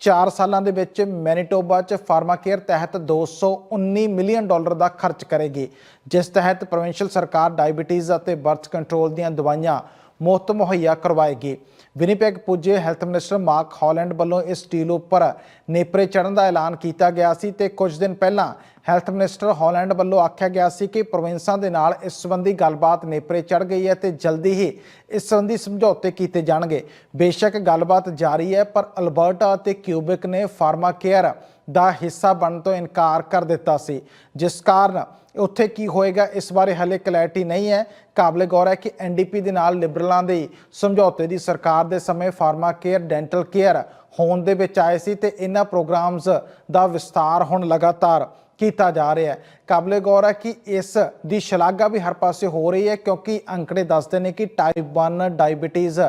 A: 4 ਸਾਲਾਂ ਦੇ ਵਿੱਚ ਮੈਨੀਟੋਬਾ 'ਚ ਫਾਰਮਾ ਕੇਅਰ ਤਹਿਤ 219 ਮਿਲੀਅਨ ਡਾਲਰ ਦਾ ਖਰਚ ਕਰੇਗੀ, ਜਿਸ ਤਹਿਤ ਪ੍ਰੋਵਿੰਸ਼ੀਅਲ ਸਰਕਾਰ ਡਾਇਬੀਟੀਜ਼ ਅਤੇ ਬਰਥ ਕੰਟਰੋਲ ਦੀਆਂ ਦਵਾਈਆਂ ਮੁਫਤ ਮੁਹੱਈਆ ਕਰਵਾਏਗੀ। ਵਿਨੀਪੈਗ ਪੁੱਜੇ ਹੈਲਥ ਮਿਨਿਸਟਰ ਮਾਰਕ ਹਾਲੈਂਡ ਵੱਲੋਂ ਇਸ ਡੀਲ ਉੱਪਰ ਨੇਪਰੇ ਚੜਨ ਦਾ ਐਲਾਨ ਕੀਤਾ ਗਿਆ ਸੀ ਤੇ ਕੁਝ ਦਿਨ ਪਹਿਲਾਂ ਹੈਲਥ ਮਿਨਿਸਟਰ ਹਾਲੈਂਡ ਵੱਲੋਂ ਆਖਿਆ ਗਿਆ ਸੀ ਕਿ ਪ੍ਰੋਵਿੰਸਾਂ ਦੇ ਨਾਲ ਇਸ ਸੰਬੰਧੀ ਗੱਲਬਾਤ ਨੇਪਰੇ ਚੜ ਗਈ ਹੈ ਤੇ ਜਲਦੀ ਹੀ ਇਸ ਸੰਬੰਧੀ ਸਮਝੌਤੇ ਕੀਤੇ ਜਾਣਗੇ। ਬੇਸ਼ੱਕ ਗੱਲਬਾਤ ਜਾਰੀ ਹੈ, ਪਰ ਅਲਬਰਟਾ ਅਤੇ ਕਿਊਬਿਕ ਨੇ ਫਾਰਮਾ ਕੇਅਰ ਦਾ ਹਿੱਸਾ ਬਣਨ ਤੋਂ ਇਨਕਾਰ ਕਰ ਦਿੱਤਾ ਸੀ। ਜਿਸ ਕਾਰਨ ਉੱਥੇ ਕੀ ਹੋਏਗਾ, ਇਸ ਬਾਰੇ ਹਲੇ ਕਲੈਰਿਟੀ ਨਹੀਂ ਹੈ। ਕਾਬਲੇ ਗੌਰ ਹੈ ਕਿ ਐਨਡੀਪੀ ਦੇ ਨਾਲ ਲਿਬਰਲਾਂ ਦੇ ਸਮਝੌਤੇ ਦੀ ਸਰਕਾਰ ਦੇ ਸਮੇਂ ਫਾਰਮਾ ਕੇਅਰ ਡੈਂਟਲ ਕੇਅਰ ਹੋਣ ਦੇ ਵਿੱਚ ਆਏ ਸੀ ਤੇ ਇਹਨਾਂ ਪ੍ਰੋਗਰਾਮਸ ਦਾ ਵਿਸਤਾਰ ਹੁਣ ਲਗਾਤਾਰ ਕੀਤਾ ਜਾ ਰਿਹਾ ਹੈ। ਕਾਬਲੇ ਗੌਰ ਹੈ ਕਿ ਇਸ ਦੀ ਸ਼ਲਾਘਾ ਵੀ ਹਰ ਪਾਸੇ ਹੋ ਰਹੀ ਹੈ ਕਿਉਂਕਿ ਅੰਕੜੇ ਦੱਸਦੇ ਨੇ ਕਿ ਟਾਈਪ 1 ਡਾਇਬੀਟੀਜ਼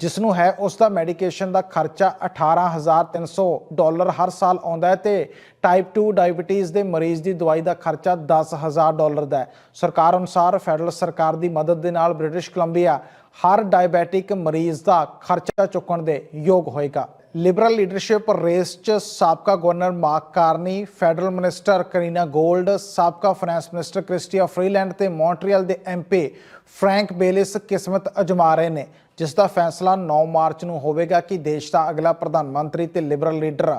A: ਜਿਸ ਨੂੰ ਹੈ ਉਸ ਦਾ ਮੈਡੀਕੇਸ਼ਨ ਦਾ ਖਰਚਾ 18300 ਡਾਲਰ ਹਰ ਸਾਲ ਆਉਂਦਾ ਹੈ ਤੇ ਟਾਈਪ 2 ਡਾਇਬੀਟੀਜ਼ ਦੇ ਮਰੀਜ਼ ਦੀ ਦਵਾਈ ਦਾ ਖਰਚਾ 10000 ਡਾਲਰ ਦਾ ਹੈ। ਸਰਕਾਰ ਅਨੁਸਾਰ ਫੈਡਰਲ ਸਰਕਾਰ ਦੀ ਮਦਦ ਦੇ ਨਾਲ ਬ੍ਰਿਟਿਸ਼ ਕੋਲੰਬੀਆ ਹਰ ਡਾਇਬੈਟਿਕ ਮਰੀਜ਼ ਦਾ ਖਰਚਾ ਚੁੱਕਣ ਦੇ ਯੋਗ ਹੋਏਗਾ। ਲਿਬਰਲ ਲੀਡਰਸ਼ਿਪ ਰੇਸ 'ਚ ਸਾਬਕਾ governor Mark Carney federal minister Karina Gould, ਸਾਬਕਾ ਫਾਈਨੈਂਸ ਮਿਨਿਸਟਰ ਕ੍ਰਿਸਟੀਆ ਫਰੀਲੈਂਡ ਤੇ ਮੌਂਟਰੀਅਲ ਦੇ ਐਮਪੀ ਫਰੈਂਕ ਬੇਲਿਸ ਕਿਸਮਤ ਅਜਮਾ ਰਹੇ ਨੇ। ਜਿਸ ਦਾ ਫੈਸਲਾ 9 ਮਾਰਚ ਨੂੰ ਹੋਵੇਗਾ ਕਿ ਦੇਸ਼ ਦਾ ਅਗਲਾ ਪ੍ਰਧਾਨ ਮੰਤਰੀ ਤੇ ਲਿਬਰਲ ਲੀਡਰ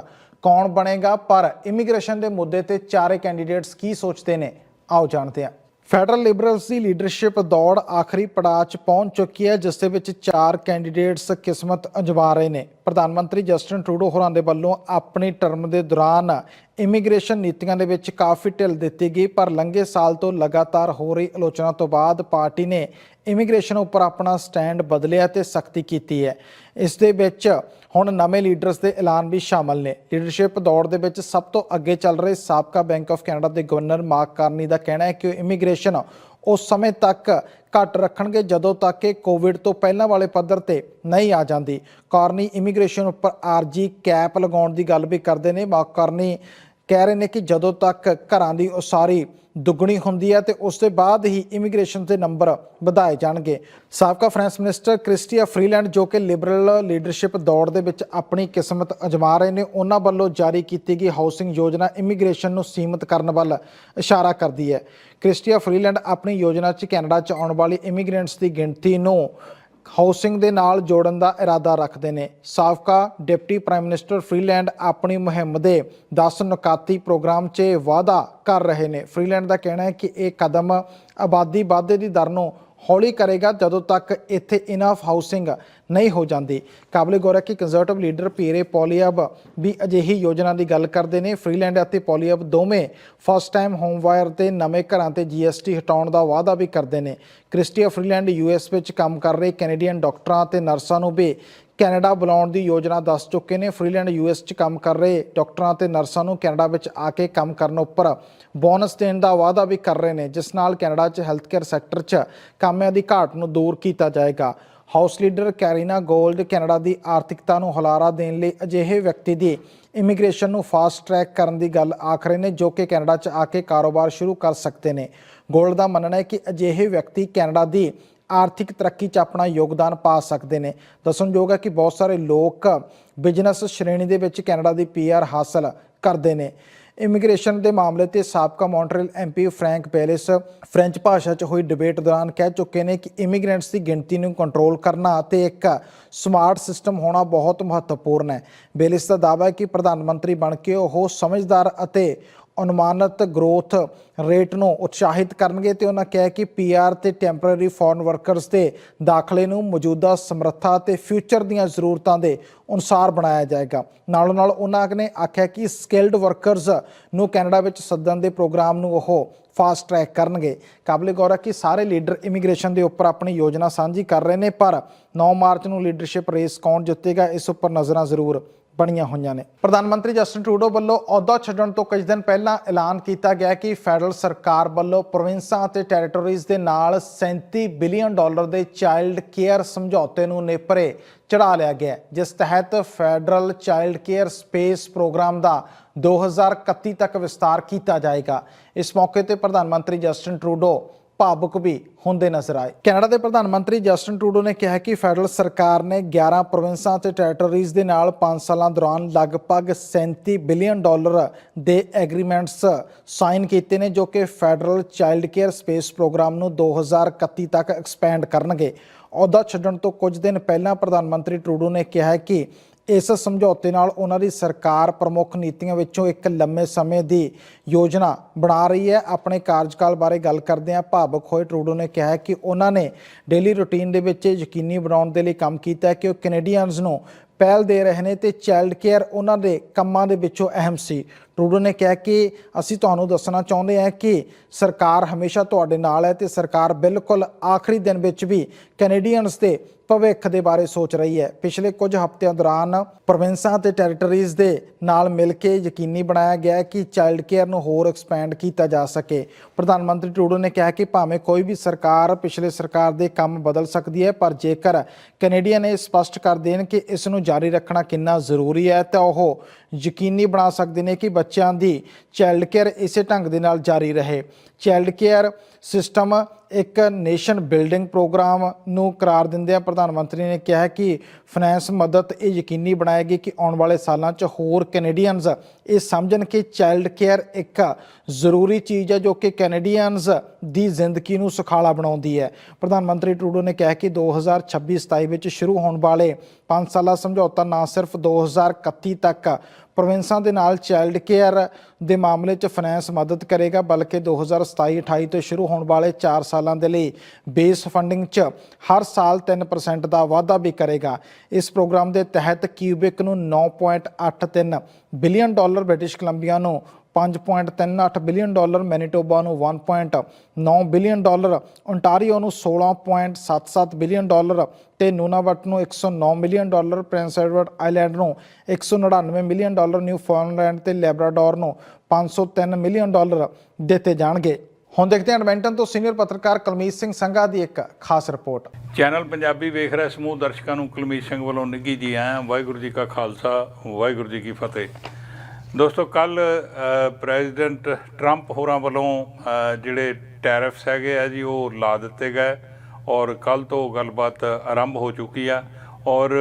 A: ਕੌਣ ਬਣੇਗਾ, ਪਰ ਇਮੀਗ੍ਰੇਸ਼ਨ ਦੇ ਮੁੱਦੇ ਤੇ ਚਾਰੇ ਕੈਂਡੀਡੇਟਸ ਕੀ ਸੋਚਦੇ ਨੇ, ਆਓ ਜਾਣਦੇ ਹਾਂ। ਫੈਡਰਲ ਲਿਬਰਲਸ ਦੀ ਲੀਡਰਸ਼ਿਪ ਦੌੜ ਆਖਰੀ ਪੜਾਅ 'ਚ ਪਹੁੰਚ ਚੁੱਕੀ ਹੈ, ਜਿਸ ਦੇ ਵਿੱਚ ਚਾਰ ਕੈਂਡੀਡੇਟਸ ਕਿਸਮਤ ਅਜਮਾ ਰਹੇ ਨੇ। ਪ੍ਰਧਾਨ ਮੰਤਰੀ ਜਸਟਿਨ ਟਰੂਡੋ ਹੋਰਾਂ ਦੇ ਵੱਲੋਂ ਆਪਣੀ ਟਰਮ ਦੇ ਦੌਰਾਨ ਇਮੀਗ੍ਰੇਸ਼ਨ ਨੀਤੀਆਂ ਦੇ ਵਿੱਚ ਕਾਫੀ ਢਿੱਲ ਦਿੱਤੀ ਗਈ, ਪਰ ਲੰਘੇ ਸਾਲ ਤੋਂ ਲਗਾਤਾਰ ਹੋ ਰਹੀ ਆਲੋਚਨਾ ਤੋਂ ਬਾਅਦ ਪਾਰਟੀ ਨੇ ਇਮੀਗ੍ਰੇਸ਼ਨ ਉੱਪਰ ਆਪਣਾ ਸਟੈਂਡ ਬਦਲਿਆ ਤੇ ਸਖਤੀ ਕੀਤੀ ਹੈ। ਇਸ ਦੇ ਵਿੱਚ ਹੁਣ ਨਵੇਂ ਲੀਡਰਸ ਦੇ ਐਲਾਨ ਵੀ ਸ਼ਾਮਲ ਨੇ। ਲੀਡਰਸ਼ਿਪ ਦੌੜ ਦੇ ਵਿੱਚ ਸਭ ਤੋਂ ਅੱਗੇ ਚੱਲ ਰਹੇ ਸਾਬਕਾ ਬੈਂਕ ਆਫ ਕੈਨੇਡਾ ਦੇ ਗਵਰਨਰ ਮਾਰਕ ਕਾਰਨੀ ਦਾ ਕਹਿਣਾ ਹੈ ਕਿ ਉਹ ਇਮੀਗ੍ਰੇਸ਼ਨ ਉਸ ਸਮੇਂ ਤੱਕ ਘੱਟ ਰੱਖਣਗੇ, ਜਦੋਂ ਤੱਕ ਕਿ ਕੋਵਿਡ ਤੋਂ ਪਹਿਲਾਂ ਵਾਲੇ ਪੱਧਰ ਤੇ ਨਹੀਂ ਆ ਜਾਂਦੀ। ਕਾਰਨੀ ਇਮੀਗ੍ਰੇਸ਼ਨ ਉੱਪਰ ਆਰਜੀ ਕੈਪ ਲਗਾਉਣ ਦੀ ਗੱਲ ਵੀ ਕਰਦੇ ਨੇ। ਮਾਰਕ ਕਾਰਨੀ ਕਹਿ ਰਹੇ ਨੇ ਕਿ ਜਦੋਂ ਤੱਕ ਘਰਾਂ ਦੀ ਉਸਾਰੀ ਦੁੱਗਣੀ ਹੁੰਦੀ ਹੈ ਤੇ ਉਸ ਦੇ ਬਾਅਦ ਹੀ ਇਮੀਗ੍ਰੇਸ਼ਨ ਦੇ ਨੰਬਰ ਵਧਾਏ ਜਾਣਗੇ। ਸਾਬਕਾ ਫਾਈਨੈਂਸ ਮਿਨਿਸਟਰ ਕ੍ਰਿਸਟੀਆ ਫਰੀਲੈਂਡ, ਜੋ ਕਿ ਲਿਬਰਲ ਲੀਡਰਸ਼ਿਪ ਦੌੜ ਦੇ ਵਿੱਚ ਆਪਣੀ ਕਿਸਮਤ ਅਜਮਾ ਰਹੇ ਨੇ, ਉਹਨਾਂ ਵੱਲੋਂ ਜਾਰੀ ਕੀਤੀ ਗਈ ਹਾਊਸਿੰਗ ਯੋਜਨਾ ਇਮੀਗ੍ਰੇਸ਼ਨ ਨੂੰ ਸੀਮਿਤ ਕਰਨ ਵੱਲ ਇਸ਼ਾਰਾ ਕਰਦੀ ਹੈ। ਕ੍ਰਿਸਟੀਆ ਫਰੀਲੈਂਡ ਆਪਣੀ ਯੋਜਨਾ 'ਚ ਕੈਨੇਡਾ 'ਚ ਆਉਣ ਵਾਲੀ ਇਮੀਗ੍ਰੈਂਟਸ ਦੀ ਗਿਣਤੀ ਨੂੰ ਹਾਊਸਿੰਗ ਦੇ ਨਾਲ ਜੋੜਨ ਦਾ ਇਰਾਦਾ ਰੱਖਦੇ ਨੇ। ਸਾਬਕਾ ਡਿਪਟੀ ਪ੍ਰਾਈਮ ਮਿਨਿਸਟਰ ਫ੍ਰੀਲੈਂਡ ਆਪਣੀ ਮੁਹਿੰਮ ਦੇ 10 ਨੁਕਾਤੀ ਪ੍ਰੋਗਰਾਮ 'ਚ ਵਾਅਦਾ ਕਰ ਰਹੇ ਨੇ। ਫ੍ਰੀਲੈਂਡ ਦਾ ਕਹਿਣਾ ਹੈ ਕਿ ਇਹ ਕਦਮ ਆਬਾਦੀ ਵਾਧੇ ਦੀ ਦਰ ਨੂੰ ਹੌਲੀ ਕਰੇਗਾ ਜਦੋਂ ਤੱਕ ਇੱਥੇ ਇਨਾਫ ਹਾਊਸਿੰਗ ਨਹੀਂ ਹੋ ਜਾਂਦੀ। ਕਾਬਲੇ ਗੌਰ ਹੈ ਕਿ ਕੰਜ਼ਰਵੇਟਿਵ ਲੀਡਰ ਪੀਰੇ ਪੋਲੀਅਬ ਵੀ ਅਜਿਹੀ ਯੋਜਨਾ ਦੀ ਗੱਲ ਕਰਦੇ ਨੇ। ਫਰੀਲੈਂਡ ਅਤੇ ਪੋਲੀਅਬ ਦੋਵੇਂ ਫਸਟ ਟਾਈਮ ਹੋਮ ਵਾਇਰ ਤੇ ਨਵੇਂ ਘਰਾਂ ਤੇ ਜੀਐਸਟੀ ਹਟਾਉਣ ਦਾ ਵਾਅਦਾ ਵੀ ਕਰਦੇ ਨੇ। ਕ੍ਰਿਸਟੀਆ ਫਰੀਲੈਂਡ ਯੂਐਸ ਵਿੱਚ ਕੰਮ ਕਰ ਰਹੇ ਕੈਨੇਡੀਅਨ ਡਾਕਟਰਾਂ ਤੇ ਨਰਸਾਂ ਨੂੰ ਵੀ ਕੈਨੇਡਾ ਬੁਲਾਉਣ ਦੀ ਯੋਜਨਾ ਦੱਸ ਚੁੱਕੇ ਨੇ। ਫਰੀਲੈਂਡ ਯੂਐਸ 'ਚ ਕੰਮ ਕਰ ਰਹੇ ਡਾਕਟਰਾਂ ਤੇ ਨਰਸਾਂ ਨੂੰ ਕੈਨੇਡਾ ਵਿੱਚ ਆ ਕੇ ਕੰਮ ਕਰਨ ਉੱਪਰ ਬੋਨਸ ਦੇਣ ਦਾ ਵਾਅਦਾ ਵੀ ਕਰ ਰਹੇ ਨੇ, ਜਿਸ ਨਾਲ ਕੈਨੇਡਾ 'ਚ ਹੈਲਥ ਕੇਅਰ ਸੈਕਟਰ 'ਚ ਕਾਮਿਆਂ ਦੀ ਘਾਟ ਨੂੰ ਦੂਰ ਕੀਤਾ ਜਾਏਗਾ। House leader Karina Gould Canada ਦੀ ਆਰਥਿਕਤਾ ਨੂੰ ਹੁਲਾਰਾ ਦੇਣ ਲਈ ਅਜਿਹੇ ਵਿਅਕਤੀ ਦੀ ਇਮੀਗ੍ਰੇਸ਼ਨ ਨੂੰ ਫਾਸਟ ਟਰੈਕ ਕਰਨ ਦੀ ਗੱਲ ਆਖ ਰਹੇ ਨੇ, ਜੋ ਕਿ ਕੈਨੇਡਾ 'ਚ ਆ ਕੇ ਕਾਰੋਬਾਰ ਸ਼ੁਰੂ ਕਰ ਸਕਦੇ ਨੇ। ਗੋਲਡ ਦਾ ਮੰਨਣਾ ਹੈ ਕਿ ਅਜਿਹੇ ਵਿਅਕਤੀ ਕੈਨੇਡਾ ਦੀ ਆਰਥਿਕ ਤਰੱਕੀ 'ਚ ਆਪਣਾ ਯੋਗਦਾਨ ਪਾ ਸਕਦੇ ਨੇ। ਦੱਸਣਯੋਗ ਹੈ ਕਿ ਬਹੁਤ ਸਾਰੇ ਲੋਕ ਬਿਜ਼ਨਸ ਸ਼੍ਰੇਣੀ ਦੇ ਵਿੱਚ ਕੈਨੇਡਾ ਦੀ ਪੀਆਰ ਹਾਸਲ ਕਰਦੇ ਨੇ। ਇਮੀਗ੍ਰੇਸ਼ਨ ਦੇ ਮਾਮਲੇ ਤੇ ਸਾਬਕਾ Montreal MP Frank Baylis French ਭਾਸ਼ਾ 'ਚ ਹੋਈ ਡਿਬੇਟ ਦੌਰਾਨ ਕਹਿ ਚੁੱਕੇ ਨੇ ਕਿ ਇਮੀਗ੍ਰੈਂਟਸ ਦੀ ਗਿਣਤੀ ਨੂੰ ਕੰਟਰੋਲ ਕਰਨਾ ਅਤੇ ਇੱਕ ਸਮਾਰਟ ਸਿਸਟਮ ਹੋਣਾ ਬਹੁਤ ਮਹੱਤਵਪੂਰਨ ਹੈ। ਬੇਲਿਸ ਦਾ ਦਾਅਵਾ ਹੈ ਕਿ ਪ੍ਰਧਾਨ ਮੰਤਰੀ ਬਣ ਕੇ ਉਹ ਸਮਝਦਾਰ ਅਤੇ ਅਨੁਮਾਨਿਤ ਗਰੋਥ ਰੇਟ ਨੂੰ ਉਤਸ਼ਾਹਿਤ ਕਰਨਗੇ ਤੇ ਉਹਨਾਂ ਕਿਹਾ ਕਿ ਪੀਆਰ ਤੇ ਟੈਂਪਰੇਰੀ ਫੋਰਨ ਵਰਕਰਸ ਦੇ ਦਾਖਲੇ ਨੂੰ ਮੌਜੂਦਾ ਸਮਰੱਥਾ ਤੇ ਫਿਊਚਰ ਦੀਆਂ ਜ਼ਰੂਰਤਾਂ ਦੇ ਅਨੁਸਾਰ ਬਣਾਇਆ ਜਾਏਗਾ। ਨਾਲੋਂ ਨਾਲ ਉਹਨਾਂ ਨੇ ਆਖਿਆ ਕਿ ਸਕਿਲਡ ਵਰਕਰਸ ਨੂੰ ਕੈਨੇਡਾ ਵਿੱਚ ਸੱਦਣ ਦੇ ਪ੍ਰੋਗਰਾਮ ਨੂੰ ਉਹ ਫਾਸਟ ਟਰੈਕ ਕਰਨਗੇ। ਕਾਬਲੇ ਗੌਰ ਹੈ ਕਿ ਸਾਰੇ ਲੀਡਰ ਇਮੀਗ੍ਰੇਸ਼ਨ ਦੇ ਉੱਪਰ ਆਪਣੀ ਯੋਜਨਾ ਸਾਂਝੀ ਕਰ ਰਹੇ ਨੇ, ਪਰ 9 ਮਾਰਚ ਨੂੰ ਲੀਡਰਸ਼ਿਪ ਰੇਸ ਕੌਣ ਜਿੱਤੇਗਾ, ਇਸ ਉੱਪਰ ਨਜ਼ਰਾਂ ਜ਼ਰੂਰ ਬਣੀਆਂ ਹੋਈਆਂ ਨੇ। ਪ੍ਰਧਾਨ ਮੰਤਰੀ ਜਸਟਿਨ ਟਰੂਡੋ ਵੱਲੋਂ ਅਹੁਦਾ ਛੱਡਣ ਤੋਂ ਕੁਝ ਦਿਨ ਪਹਿਲਾਂ ਐਲਾਨ ਕੀਤਾ ਗਿਆ ਕਿ ਫੈਡਰਲ ਸਰਕਾਰ ਵੱਲੋਂ ਪ੍ਰੋਵਿੰਸਾਂ ਅਤੇ ਟੈਰੀਟੋਰੀਜ਼ ਦੇ ਨਾਲ 37 ਬਿਲੀਅਨ ਡਾਲਰ ਦੇ ਚਾਈਲਡ ਕੇਅਰ ਸਮਝੌਤੇ ਨੂੰ ਨੇਪਰੇ ਚੜਾ ਲਿਆ ਗਿਆ ਜਿਸ ਤਹਿਤ federal child care space programme ਦਾ 2031 ਤੱਕ ਵਿਸਤਾਰ ਕੀਤਾ ਜਾਏਗਾ। ਇਸ ਮੌਕੇ ਤੇ ਪ੍ਰਧਾਨ ਮੰਤਰੀ ਜਸਟਿਨ ਟਰੂਡੋ ਭਾਵੁਕ ਵੀ ਹੁੰਦੇ ਨਜ਼ਰ ਆਏ। ਕੈਨੇਡਾ ਦੇ ਪ੍ਰਧਾਨ ਮੰਤਰੀ ਜਸਟਿਨ ਟਰੂਡੋ ਨੇ ਕਿਹਾ ਕਿ ਫੈਡਰਲ ਸਰਕਾਰ ਨੇ 11 ਪ੍ਰੋਵਿੰਸਾਂ ਅਤੇ ਟੈਰੀਟੋਰੀਜ਼ ਦੇ ਨਾਲ 5 ਸਾਲਾਂ ਦੌਰਾਨ ਲਗਭਗ 37 ਬਿਲੀਅਨ ਡਾਲਰ ਦੇ ਐਗਰੀਮੈਂਟਸ ਸਾਈਨ ਕੀਤੇ ਨੇ, ਜੋ ਕਿ federal child care space programme ਨੂੰ 2031 ਤੱਕ ਐਕਸਪੈਂਡ ਕਰਨਗੇ। ਅਹੁਦਾ ਛੱਡਣ ਤੋਂ ਕੁਝ ਦਿਨ ਪਹਿਲਾਂ ਪ੍ਰਧਾਨ ਮੰਤਰੀ ਟਰੂਡੋ ਨੇ ਕਿਹਾ ਕਿ ਇਸ ਸਮਝੌਤੇ ਨਾਲ ਉਹਨਾਂ ਦੀ ਸਰਕਾਰ ਪ੍ਰਮੁੱਖ ਨੀਤੀਆਂ ਵਿੱਚੋਂ ਇੱਕ ਲੰਮੇ ਸਮੇਂ ਦੀ ਯੋਜਨਾ ਬਣਾ ਰਹੀ ਹੈ। ਆਪਣੇ ਕਾਰਜਕਾਲ ਬਾਰੇ ਗੱਲ ਕਰਦੇ ਹਾਂ। ਭਾਵੁਕ ਹੋਏ ਟਰੂਡੋ ਨੇ ਕਿਹਾ ਕਿ ਉਹਨਾਂ ਨੇ ਡੇਲੀ ਰੁਟੀਨ ਦੇ ਵਿੱਚ ਇਹ ਯਕੀਨੀ ਬਣਾਉਣ ਦੇ ਲਈ ਕੰਮ ਕੀਤਾ ਹੈ ਕਿ ਉਹ ਕੈਨੇਡੀਅਨਸ ਨੂੰ ਪਹਿਲ ਦੇ ਰਹੇ ਨੇ ਤੇ ਚਾਈਲਡ ਕੇਅਰ ਉਹਨਾਂ ਦੇ ਕੰਮਾਂ ਦੇ ਵਿੱਚੋਂ ਅਹਿਮ ਸੀ। ਟਰੂਡੋ ਨੇ ਕਿਹਾ ਕਿ ਅਸੀਂ ਤੁਹਾਨੂੰ ਦੱਸਣਾ ਚਾਹੁੰਦੇ ਹਾਂ ਕਿ ਸਰਕਾਰ ਹਮੇਸ਼ਾ ਤੁਹਾਡੇ ਨਾਲ ਹੈ ਤੇ ਸਰਕਾਰ ਬਿਲਕੁਲ ਆਖਰੀ ਦਿਨ ਵਿੱਚ ਵੀ ਕੈਨੇਡੀਅਨਸ ਦੇ ਭਵਿੱਖ ਦੇ ਬਾਰੇ ਸੋਚ ਰਹੀ ਹੈ। ਪਿਛਲੇ ਕੁਝ ਹਫ਼ਤਿਆਂ ਦੌਰਾਨ ਪ੍ਰੋਵਿੰਸਾਂ ਤੇ ਟੈਰੀਟਰੀਜ਼ ਦੇ ਨਾਲ ਮਿਲ ਕੇ ਯਕੀਨੀ ਬਣਾਇਆ ਗਿਆ ਹੈ ਕਿ ਚਾਈਲਡ ਕੇਅਰ ਨੂੰ ਹੋਰ ਐਕਸਪੈਂਡ ਕੀਤਾ ਜਾ ਸਕੇ। ਪ੍ਰਧਾਨ ਮੰਤਰੀ ਟਰੂਡੋ ਨੇ ਕਿਹਾ ਕਿ ਭਾਵੇਂ ਕੋਈ ਵੀ ਸਰਕਾਰ ਪਿਛਲੇ ਸਰਕਾਰ ਦੇ ਕੰਮ ਬਦਲ ਸਕਦੀ ਹੈ, ਪਰ ਜੇਕਰ ਕੈਨੇਡੀਅਨ ਇਹ ਸਪਸ਼ਟ ਕਰ ਦੇਣ ਕਿ ਇਸ ਨੂੰ ਜਾਰੀ ਰੱਖਣਾ ਕਿੰਨਾ ਜ਼ਰੂਰੀ ਹੈ, ਤਾਂ ਉਹ ਯਕੀਨੀ ਬਣਾ ਸਕਦੇ ਨੇ ਕਿ ਬੱਚਿਆਂ ਦੀ ਚਾਈਲਡ ਕੇਅਰ ਇਸੇ ਢੰਗ ਦੇ ਨਾਲ ਜਾਰੀ ਰਹੇ। ਚਾਈਲਡ ਕੇਅਰ ਸਿਸਟਮ ਇੱਕ ਨੇਸ਼ਨ ਬਿਲਡਿੰਗ ਪ੍ਰੋਗਰਾਮ ਨੂੰ ਕਰਾਰ ਦਿੰਦੇ ਆ ਪ੍ਰਧਾਨ ਮੰਤਰੀ ਨੇ ਕਿਹਾ ਕਿ ਫਾਈਨੈਂਸ ਮਦਦ ਇਹ ਯਕੀਨੀ ਬਣਾਏਗੀ ਕਿ ਆਉਣ ਵਾਲੇ ਸਾਲਾਂ 'ਚ ਹੋਰ ਕੈਨੇਡੀਅਨਸ ਇਹ ਸਮਝਣ ਕਿ ਚਾਈਲਡ ਕੇਅਰ ਇੱਕ ਜ਼ਰੂਰੀ ਚੀਜ਼ ਹੈ ਜੋ ਕਿ ਕੈਨੇਡੀਅਨਸ ਦੀ ਜ਼ਿੰਦਗੀ ਨੂੰ ਸੁਖਾਲਾ ਬਣਾਉਂਦੀ ਹੈ। ਪ੍ਰਧਾਨ ਮੰਤਰੀ ਟਰੂਡੋ ਨੇ ਕਿਹਾ ਕਿ 2026-27 ਵਿੱਚ ਸ਼ੁਰੂ ਹੋਣ ਵਾਲੇ 5 ਸਾਲਾ ਸਮਝੌਤਾ ਨਾ ਸਿਰਫ 2031 ਤੱਕ ਪ੍ਰੋਵਿੰਸਾਂ ਦੇ ਨਾਲ ਚਾਈਲਡ ਕੇਅਰ ਦੇ ਮਾਮਲੇ 'ਚ ਫਾਈਨੈਂਸ ਮਦਦ ਕਰੇਗਾ, ਬਲਕਿ 2027-28 ਤੋਂ ਸ਼ੁਰੂ ਹੋਣ ਵਾਲੇ 4 ਸਾਲਾਂ ਦੇ ਲਈ ਬੇਸ ਫੰਡਿੰਗ 'ਚ ਹਰ ਸਾਲ 3% ਦਾ ਵਾਧਾ ਵੀ ਕਰੇਗਾ। ਇਸ ਪ੍ਰੋਗਰਾਮ ਦੇ ਤਹਿਤ ਕਿਊਬਿਕ ਨੂੰ 9.83 ਬਿਲੀਅਨ ਡਾਲਰ ਬ੍ਰਿਟਿਸ਼ ਕੋਲੰਬੀਆ ਨੂੰ 5.38 ਬਿਲੀਅਨ ਡਾਲਰ, ਮੈਨੀਟੋਬਾ ਨੂੰ 1.9 ਬਿਲੀਅਨ ਡਾਲਰ ਓਨਟਾਰੀਓ ਨੂੰ 16.77 ਬਿਲੀਅਨ ਡਾਲਰ ਤੇ ਨੂਨਾਵਟ ਨੂੰ 109 million dollar, Prince Edward Island ਨੂੰ 199 ਮਿਲੀਅਨ ਡਾਲਰ, ਨਿਊਫਾਊਂਡਲੈਂਡ ਤੇ ਲੈਬਰਾਡੋਰ ਨੂੰ 503 ਮਿਲੀਅਨ ਡਾਲਰ ਦਿੱਤੇ ਜਾਣਗੇ। ਹੁਣ ਦੇਖਦੇ ਹਾਂ ਐਡਮਿੰਟਨ ਤੋਂ ਸੀਨੀਅਰ ਪੱਤਰਕਾਰ ਕਲਮੀਤ ਸਿੰਘ ਸੰਘਾ ਦੀ ਇੱਕ ਖਾਸ ਰਿਪੋਰਟ।
B: ਚੈਨਲ ਪੰਜਾਬੀ ਵੇਖ ਰਹੇ ਸਮੂਹ ਦਰਸ਼ਕਾਂ ਨੂੰ ਕੁਲਮੀਤ ਸਿੰਘ ਵੱਲੋਂ ਨਿੱਘੀ ਜੀ ਆਇਆਂ, ਵਾਹਿਗੁਰੂ ਜੀ ਕਾ ਖਾਲਸਾ, ਵਾਹਿਗੁਰੂ ਜੀ ਕੀ ਫਤਿਹ। ਦੋਸਤੋ ਕੱਲ ਪ੍ਰੈਜ਼ੀਡੈਂਟ ਟਰੰਪ ਹੋਰਾਂ ਵੱਲੋਂ ਜਿਹੜੇ ਟੈਰਿਫਸ ਹੈਗੇ ਆ ਜੀ, ਉਹ ਲਾ ਦਿੱਤੇ ਗਏ ਔਰ ਕੱਲ ਤੋਂ ਗੱਲਬਾਤ ਆਰੰਭ ਹੋ ਚੁੱਕੀ ਆ ਔਰ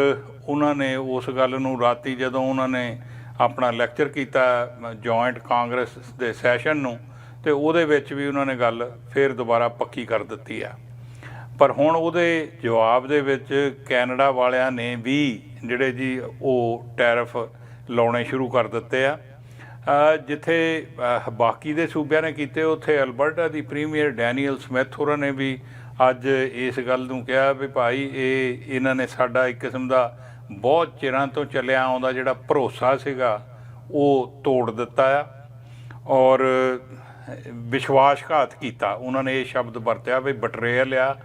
B: ਉਹਨਾਂ ਨੇ ਉਸ ਗੱਲ ਨੂੰ ਰਾਤੀ ਜਦੋਂ ਉਹਨਾਂ ਨੇ ਆਪਣਾ ਲੈਕਚਰ ਕੀਤਾ, ਜੁਆਇੰਟ ਕਾਂਗਰਸ ਦੇ ਸੈਸ਼ਨ ਨੂੰ, ਤੇ ਉਹਦੇ ਵਿੱਚ ਵੀ ਉਹਨਾਂ ਨੇ ਗੱਲ ਫੇਰ ਦੁਬਾਰਾ ਪੱਕੀ ਕਰ ਦਿੱਤੀ ਆ। ਪਰ ਹੁਣ ਉਹਦੇ ਜਵਾਬ ਦੇ ਵਿੱਚ ਕੈਨੇਡਾ ਵਾਲਿਆਂ ਨੇ ਵੀ ਜਿਹੜੇ ਜੀ ਉਹ ਟੈਰਿਫ ਲਾਉਣੇ ਸ਼ੁਰੂ ਕਰ ਦਿੱਤੇ ਆ। ਜਿੱਥੇ ਬਾਕੀ ਦੇ ਸੂਬਿਆਂ ਨੇ ਕੀਤੇ, ਉੱਥੇ ਅਲਬਰਟਾ ਦੀ ਪ੍ਰੀਮੀਅਰ ਡੈਨੀਅਲ ਸਮਿਥ ਹੋਰਾਂ ਨੇ ਵੀ ਅੱਜ ਇਸ ਗੱਲ ਨੂੰ ਕਿਹਾ ਵੀ ਭਾਈ, ਇਹ, ਇਹਨਾਂ ਨੇ ਸਾਡਾ ਇੱਕ ਕਿਸਮ ਦਾ ਬਹੁਤ ਚਿਰਾਂ ਤੋਂ ਚੱਲਿਆ ਆਉਂਦਾ ਜਿਹੜਾ ਭਰੋਸਾ ਸੀਗਾ, ਉਹ ਤੋੜ ਦਿੱਤਾ ਆ ਔਰ ਵਿਸ਼ਵਾਸਘਾਤ ਕੀਤਾ। ਉਹਨਾਂ ਨੇ ਇਹ ਸ਼ਬਦ ਵਰਤਿਆ ਵੀ ਬਟਰੇਲ ਆ।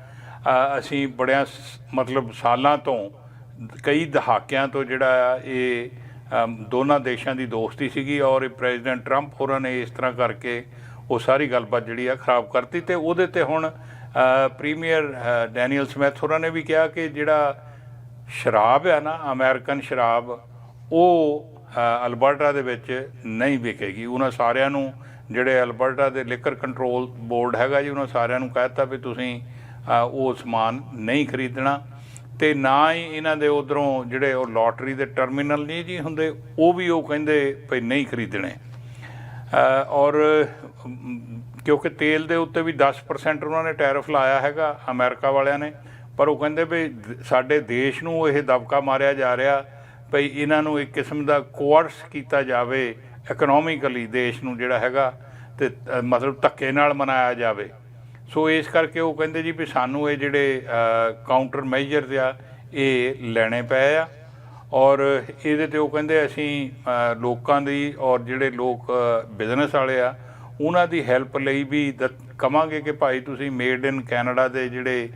B: ਅਸੀਂ ਬੜਿਆਂ ਸ- ਮਤਲਬ ਸਾਲਾਂ ਤੋਂ, ਕਈ ਦਹਾਕਿਆਂ ਤੋਂ ਜਿਹੜਾ ਆ, ਇਹ ਦੋਨਾਂ ਦੇਸ਼ਾਂ ਦੀ ਦੋਸਤੀ ਸੀਗੀ ਔਰ ਇਹ ਪ੍ਰੈਜ਼ੀਡੈਂਟ ਟਰੰਪ ਹੋਰਾਂ ਨੇ ਇਸ ਤਰ੍ਹਾਂ ਕਰਕੇ ਉਹ ਸਾਰੀ ਗੱਲਬਾਤ ਜਿਹੜੀ ਆ ਖਰਾਬ ਕਰਤੀ ਤੇ ਉਹਦੇ ਤੇ ਹੁਣ ਪ੍ਰੀਮੀਅਰ ਡੈਨੀਅਲ ਸਮਿਥ ਹੋਰਾਂ ਨੇ ਵੀ ਕਿਹਾ ਕਿ ਜਿਹੜਾ ਸ਼ਰਾਬ ਆ ਨਾ, ਅਮਰੀਕਨ ਸ਼ਰਾਬ, ਉਹ ਅਲਬਰਟਾ ਦੇ ਵਿੱਚ ਨਹੀਂ ਵਿਕੇਗੀ। ਉਹਨਾਂ ਸਾਰਿਆਂ ਨੂੰ ਜਿਹੜੇ ਅਲਬਰਟਾ ਦੇ ਲਿਕਰ ਕੰਟਰੋਲ ਬੋਰਡ ਹੈਗਾ ਜੀ, ਉਹਨਾਂ ਸਾਰਿਆਂ ਨੂੰ ਕਹਿ ਦਿੱਤਾ ਵੀ ਤੁਸੀਂ ਉਹ ਸਮਾਨ ਨਹੀਂ ਖਰੀਦਣਾ। ਤੇ ਨਾ ਹੀ ਇਹਨਾਂ ਦੇ ਉਧਰੋਂ ਜਿਹੜੇ ਉਹ ਲੋਟਰੀ ਦੇ ਟਰਮੀਨਲ ਨਹੀਂ ਜੀ ਹੁੰਦੇ, ਉਹ ਵੀ ਉਹ ਕਹਿੰਦੇ ਭਈ ਨਹੀਂ ਖਰੀਦਣੇ। ਔਰ ਕਿਉਂਕਿ ਤੇਲ ਦੇ ਉੱਤੇ ਵੀ 10% ਉਹਨਾਂ ਨੇ ਟੈਰਿਫ ਲਾਇਆ ਹੈਗਾ, ਅਮਰੀਕਾ ਵਾਲਿਆਂ ਨੇ, ਪਰ ਉਹ ਕਹਿੰਦੇ ਵੀ ਸਾਡੇ ਦੇਸ਼ ਨੂੰ ਇਹ ਦਬਕਾ ਮਾਰਿਆ ਜਾ ਰਿਹਾ ਭਈ ਇਹਨਾਂ ਨੂੰ ਇੱਕ ਕਿਸਮ ਦਾ ਕੋਅਰਸ ਕੀਤਾ ਜਾਵੇ ਇਕਨੋਮਿਕਲੀ ਦੇਸ਼ ਨੂੰ ਜਿਹੜਾ ਹੈਗਾ ਤੇ ਮਤਲਬ ਧੱਕੇ ਨਾਲ ਮਨਾਇਆ ਜਾਵੇ। ਸੋ ਇਸ ਕਰਕੇ ਉਹ ਕਹਿੰਦੇ ਜੀ ਵੀ ਸਾਨੂੰ ਇਹ ਜਿਹੜੇ ਕਾਊਂਟਰ ਮੈਜਰਸ ਆ, ਇਹ ਲੈਣੇ ਪਏ ਆ। ਔਰ ਇਹਦੇ ਤੇ ਉਹ ਕਹਿੰਦੇ ਅਸੀਂ ਲੋਕਾਂ ਦੀ ਔਰ ਜਿਹੜੇ ਲੋਕ ਬਿਜ਼ਨਸ ਵਾਲੇ ਆ, ਉਹਨਾਂ ਦੀ ਹੈਲਪ ਲਈ ਵੀ ਦ- ਕਵਾਂਗੇ ਕਿ ਭਾਈ ਤੁਸੀਂ ਮੇਡ ਇਨ ਕੈਨੇਡਾ ਦੇ ਜਿਹੜੇ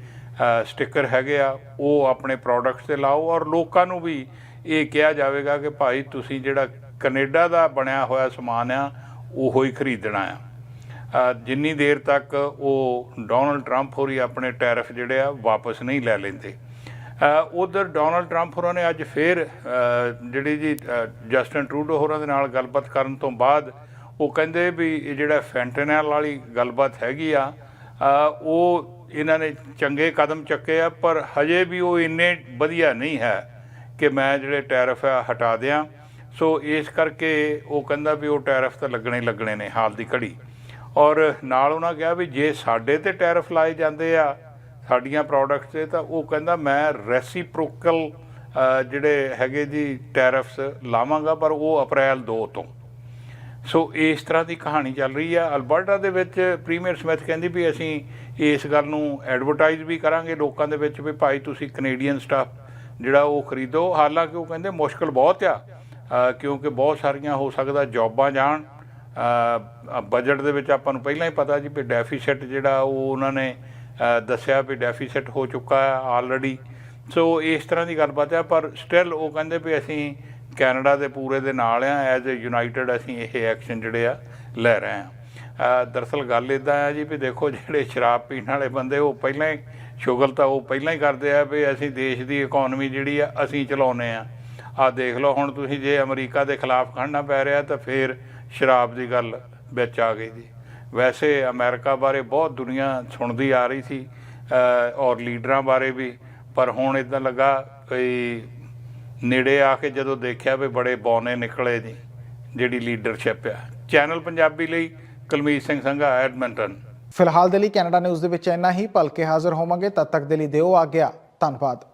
B: ਸਟicker ਹੈਗੇ ਆ, ਉਹ ਆਪਣੇ ਪ੍ਰੋਡਕਟਸ ਤੇ ਲਾਓ। ਔਰ ਲੋਕਾਂ ਨੂੰ ਵੀ ਇਹ ਕਿਹਾ ਜਾਵੇਗਾ ਕਿ ਭਾਈ ਤੁਸੀਂ ਜਿਹੜਾ ਕੈਨੇਡਾ ਦਾ ਬਣਿਆ ਹੋਇਆ ਸਮਾਨ ਆ, ਉਹੋ ਹੀ ਖਰੀਦਣਾ ਆ। ਜਿੰਨੀ ਦੇਰ ਤੱਕ ਉਹ ਡੋਨਲਡ ਟਰੰਪ ਹੋਰੀ ਆਪਣੇ ਟੈਰਿਫ ਜਿਹੜੇ ਆ ਵਾਪਸ ਨਹੀਂ ਲੈ ਲੈਂਦੇ। ਉਧਰ ਡੋਨਲਡ ਟਰੰਪ ਹੋਰਾਂ ਨੇ ਅੱਜ ਫੇਰ ਜਿਹੜੀ ਜੀ ਅ, ਜਸਟਨ ਟਰੂਡੋ ਹੋਰਾਂ ਦੇ ਨਾਲ ਗੱਲਬਾਤ ਕਰਨ ਤੋਂ ਬਾਅਦ ਉਹ ਕਹਿੰਦੇ ਵੀ ਇਹ ਜਿਹੜਾ ਫੈਂਟਨਲ ਵਾਲੀ ਗੱਲਬਾਤ ਹੈਗੀ ਆ ਉਹ ਇਹਨਾਂ ਨੇ ਚੰਗੇ ਕਦਮ ਚੱਕੇ ਆ ਪਰ ਹਜੇ ਵੀ ਉਹ ਇੰਨੇ ਵਧੀਆ ਨਹੀਂ ਹੈ ਕਿ ਮੈਂ ਜਿਹੜੇ ਟੈਰਿਫ ਆ ਹਟਾ ਦਿਆਂ। ਸੋ ਇਸ ਕਰਕੇ ਉਹ ਕਹਿੰਦਾ ਵੀ ਉਹ ਟੈਰਿਫ ਤਾਂ ਲੱਗਣੇ ਲੱਗਣੇ ਨੇ ਹਾਲ ਦੀ ਘੜੀ। ਔਰ ਨਾਲ ਉਹਨਾਂ ਕਿਹਾ ਵੀ ਜੇ ਸਾਡੇ ਤੇ ਟੈਰਿਫ ਲਾਏ ਜਾਂਦੇ ਆ ਸਾਡੀਆਂ ਪ੍ਰੋਡਕਟਸ ਤੇ, ਤਾਂ ਉਹ ਕਹਿੰਦਾ ਮੈਂ ਰੈਸੀਪ੍ਰੋਕਲ ਜਿਹੜੇ ਹੈਗੇ ਜੀ ਟੈਰਿਫਸ ਲਾਵਾਂਗਾ, ਪਰ ਉਹ ਅਪ੍ਰੈਲ 2 ਤੋਂ। ਸੋ ਇਸ ਤਰ੍ਹਾਂ ਦੀ ਕਹਾਣੀ ਚੱਲ ਰਹੀ ਆ। ਅਲਬਰਟਾ ਦੇ ਵਿੱਚ ਪ੍ਰੀਮੀਅਰ ਸਮਿਥ ਕਹਿੰਦੀ ਵੀ ਅਸੀਂ ਇਸ ਗੱਲ ਨੂੰ ਐਡਵਰਟਾਈਜ਼ ਵੀ ਕਰਾਂਗੇ ਲੋਕਾਂ ਦੇ ਵਿੱਚ ਵੀ ਭਾਈ ਤੁਸੀਂ ਕੈਨੇਡੀਅਨ ਸਟਾਫ ਜਿਹੜਾ ਉਹ ਖਰੀਦੋ। ਹਾਲਾਂਕਿ ਉਹ ਕਹਿੰਦੇ ਮੁਸ਼ਕਲ ਬਹੁਤ ਆ ਕਿਉਂਕਿ ਬਹੁਤ ਸਾਰੀਆਂ ਹੋ ਸਕਦਾ ਜੌਬਾਂ ਜਾਣ। ਬਜਟ ਦੇ ਵਿੱਚ ਆਪਾਂ ਨੂੰ ਪਹਿਲਾਂ ਹੀ ਪਤਾ ਜੀ ਵੀ ਡੈਫੀਸਿਟ ਜਿਹੜਾ ਉਹ ਉਹਨਾਂ ਨੇ ਦੱਸਿਆ ਵੀ ਡੈਫੀਸਿਟ ਹੋ ਚੁੱਕਾ ਹੈ ਆਲਰੇਡੀ ਸੋ ਇਸ ਤਰ੍ਹਾਂ ਦੀ ਗੱਲਬਾਤ ਹੈ ਪਰ ਸਟਿਲ ਉਹ ਕਹਿੰਦੇ ਵੀ ਅਸੀਂ ਕੈਨੇਡਾ ਦੇ ਪੂਰੇ ਦੇ ਨਾਲ ਆ ਐਜ਼ ਅ ਯੂਨਾਈਟਿਡ ਅਸੀਂ ਇਹ ਐਕਸ਼ਨ ਜਿਹੜੇ ਆ ਲੈ ਰਹੇ ਆ ਅ, ਦਰਅਸਲ ਗੱਲ ਇਦਾਂ ਆ ਜੀ ਵੀ ਦੇਖੋ ਜਿਹੜੇ ਸ਼ਰਾਬ ਪੀਣ ਵਾਲੇ ਬੰਦੇ ਉਹ ਪਹਿਲਾਂ ਹੀ ਸ਼ੁਗਲ ਤਾਂ ਉਹ ਪਹਿਲਾਂ ਹੀ ਕਰਦੇ ਆ ਵੀ ਅਸੀਂ ਦੇਸ਼ ਦੀ ਇਕਨੋਮੀ ਜਿਹੜੀ ਆ ਅਸੀਂ ਚਲਾਉਨੇ ਆ ਆ ਦੇਖ ਲਓ ਹੁਣ ਤੁਸੀਂ ਜੇ ਅਮਰੀਕਾ ਦੇ ਖਿਲਾਫ ਖੜਨਾ ਪੈ ਰਿਹਾ ਤਾਂ ਫੇਰ ਸ਼ਰਾਬ ਦੀ ਗੱਲ ਵਿੱਚ ਆ ਗਈ ਜੀ। ਵੈਸੇ ਅਮਰੀਕਾ ਬਾਰੇ ਬਹੁਤ ਦੁਨੀਆ ਸੁਣਦੀ ਆ ਰਹੀ ਸੀ ਔਰ ਲੀਡਰਾਂ ਬਾਰੇ ਵੀ, ਪਰ ਹੁਣ ਇਦਾਂ ਲੱਗਾ ਕੋਈ ਨੇੜੇ ਆ ਕੇ ਜਦੋਂ ਦੇਖਿਆ ਵੀ ਬੜੇ ਬੌਨੇ ਨਿਕਲੇ ਜੀ, ਜਿਹੜੀ ਲੀਡਰਸ਼ਿਪ ਆ। ਚੈਨਲ ਪੰਜਾਬੀ ਲਈ ਕੁਲਮੀਤ ਸਿੰਘ ਸੰਘਾ, ਐਡਮਿੰਟਨ।
A: ਫਿਲਹਾਲ ਦੇ ਲਈ ਕੈਨੇਡਾ ਨਿਊਜ਼ ਦੇ ਵਿੱਚ ਇੰਨਾ ਹੀ। ਭਲਕੇ ਹਾਜ਼ਰ ਹੋਵਾਂਗੇ, ਤਦ ਤੱਕ ਦੇ ਲਈ ਦਿਓ ਆ ਗਿਆ ਧੰਨਵਾਦ।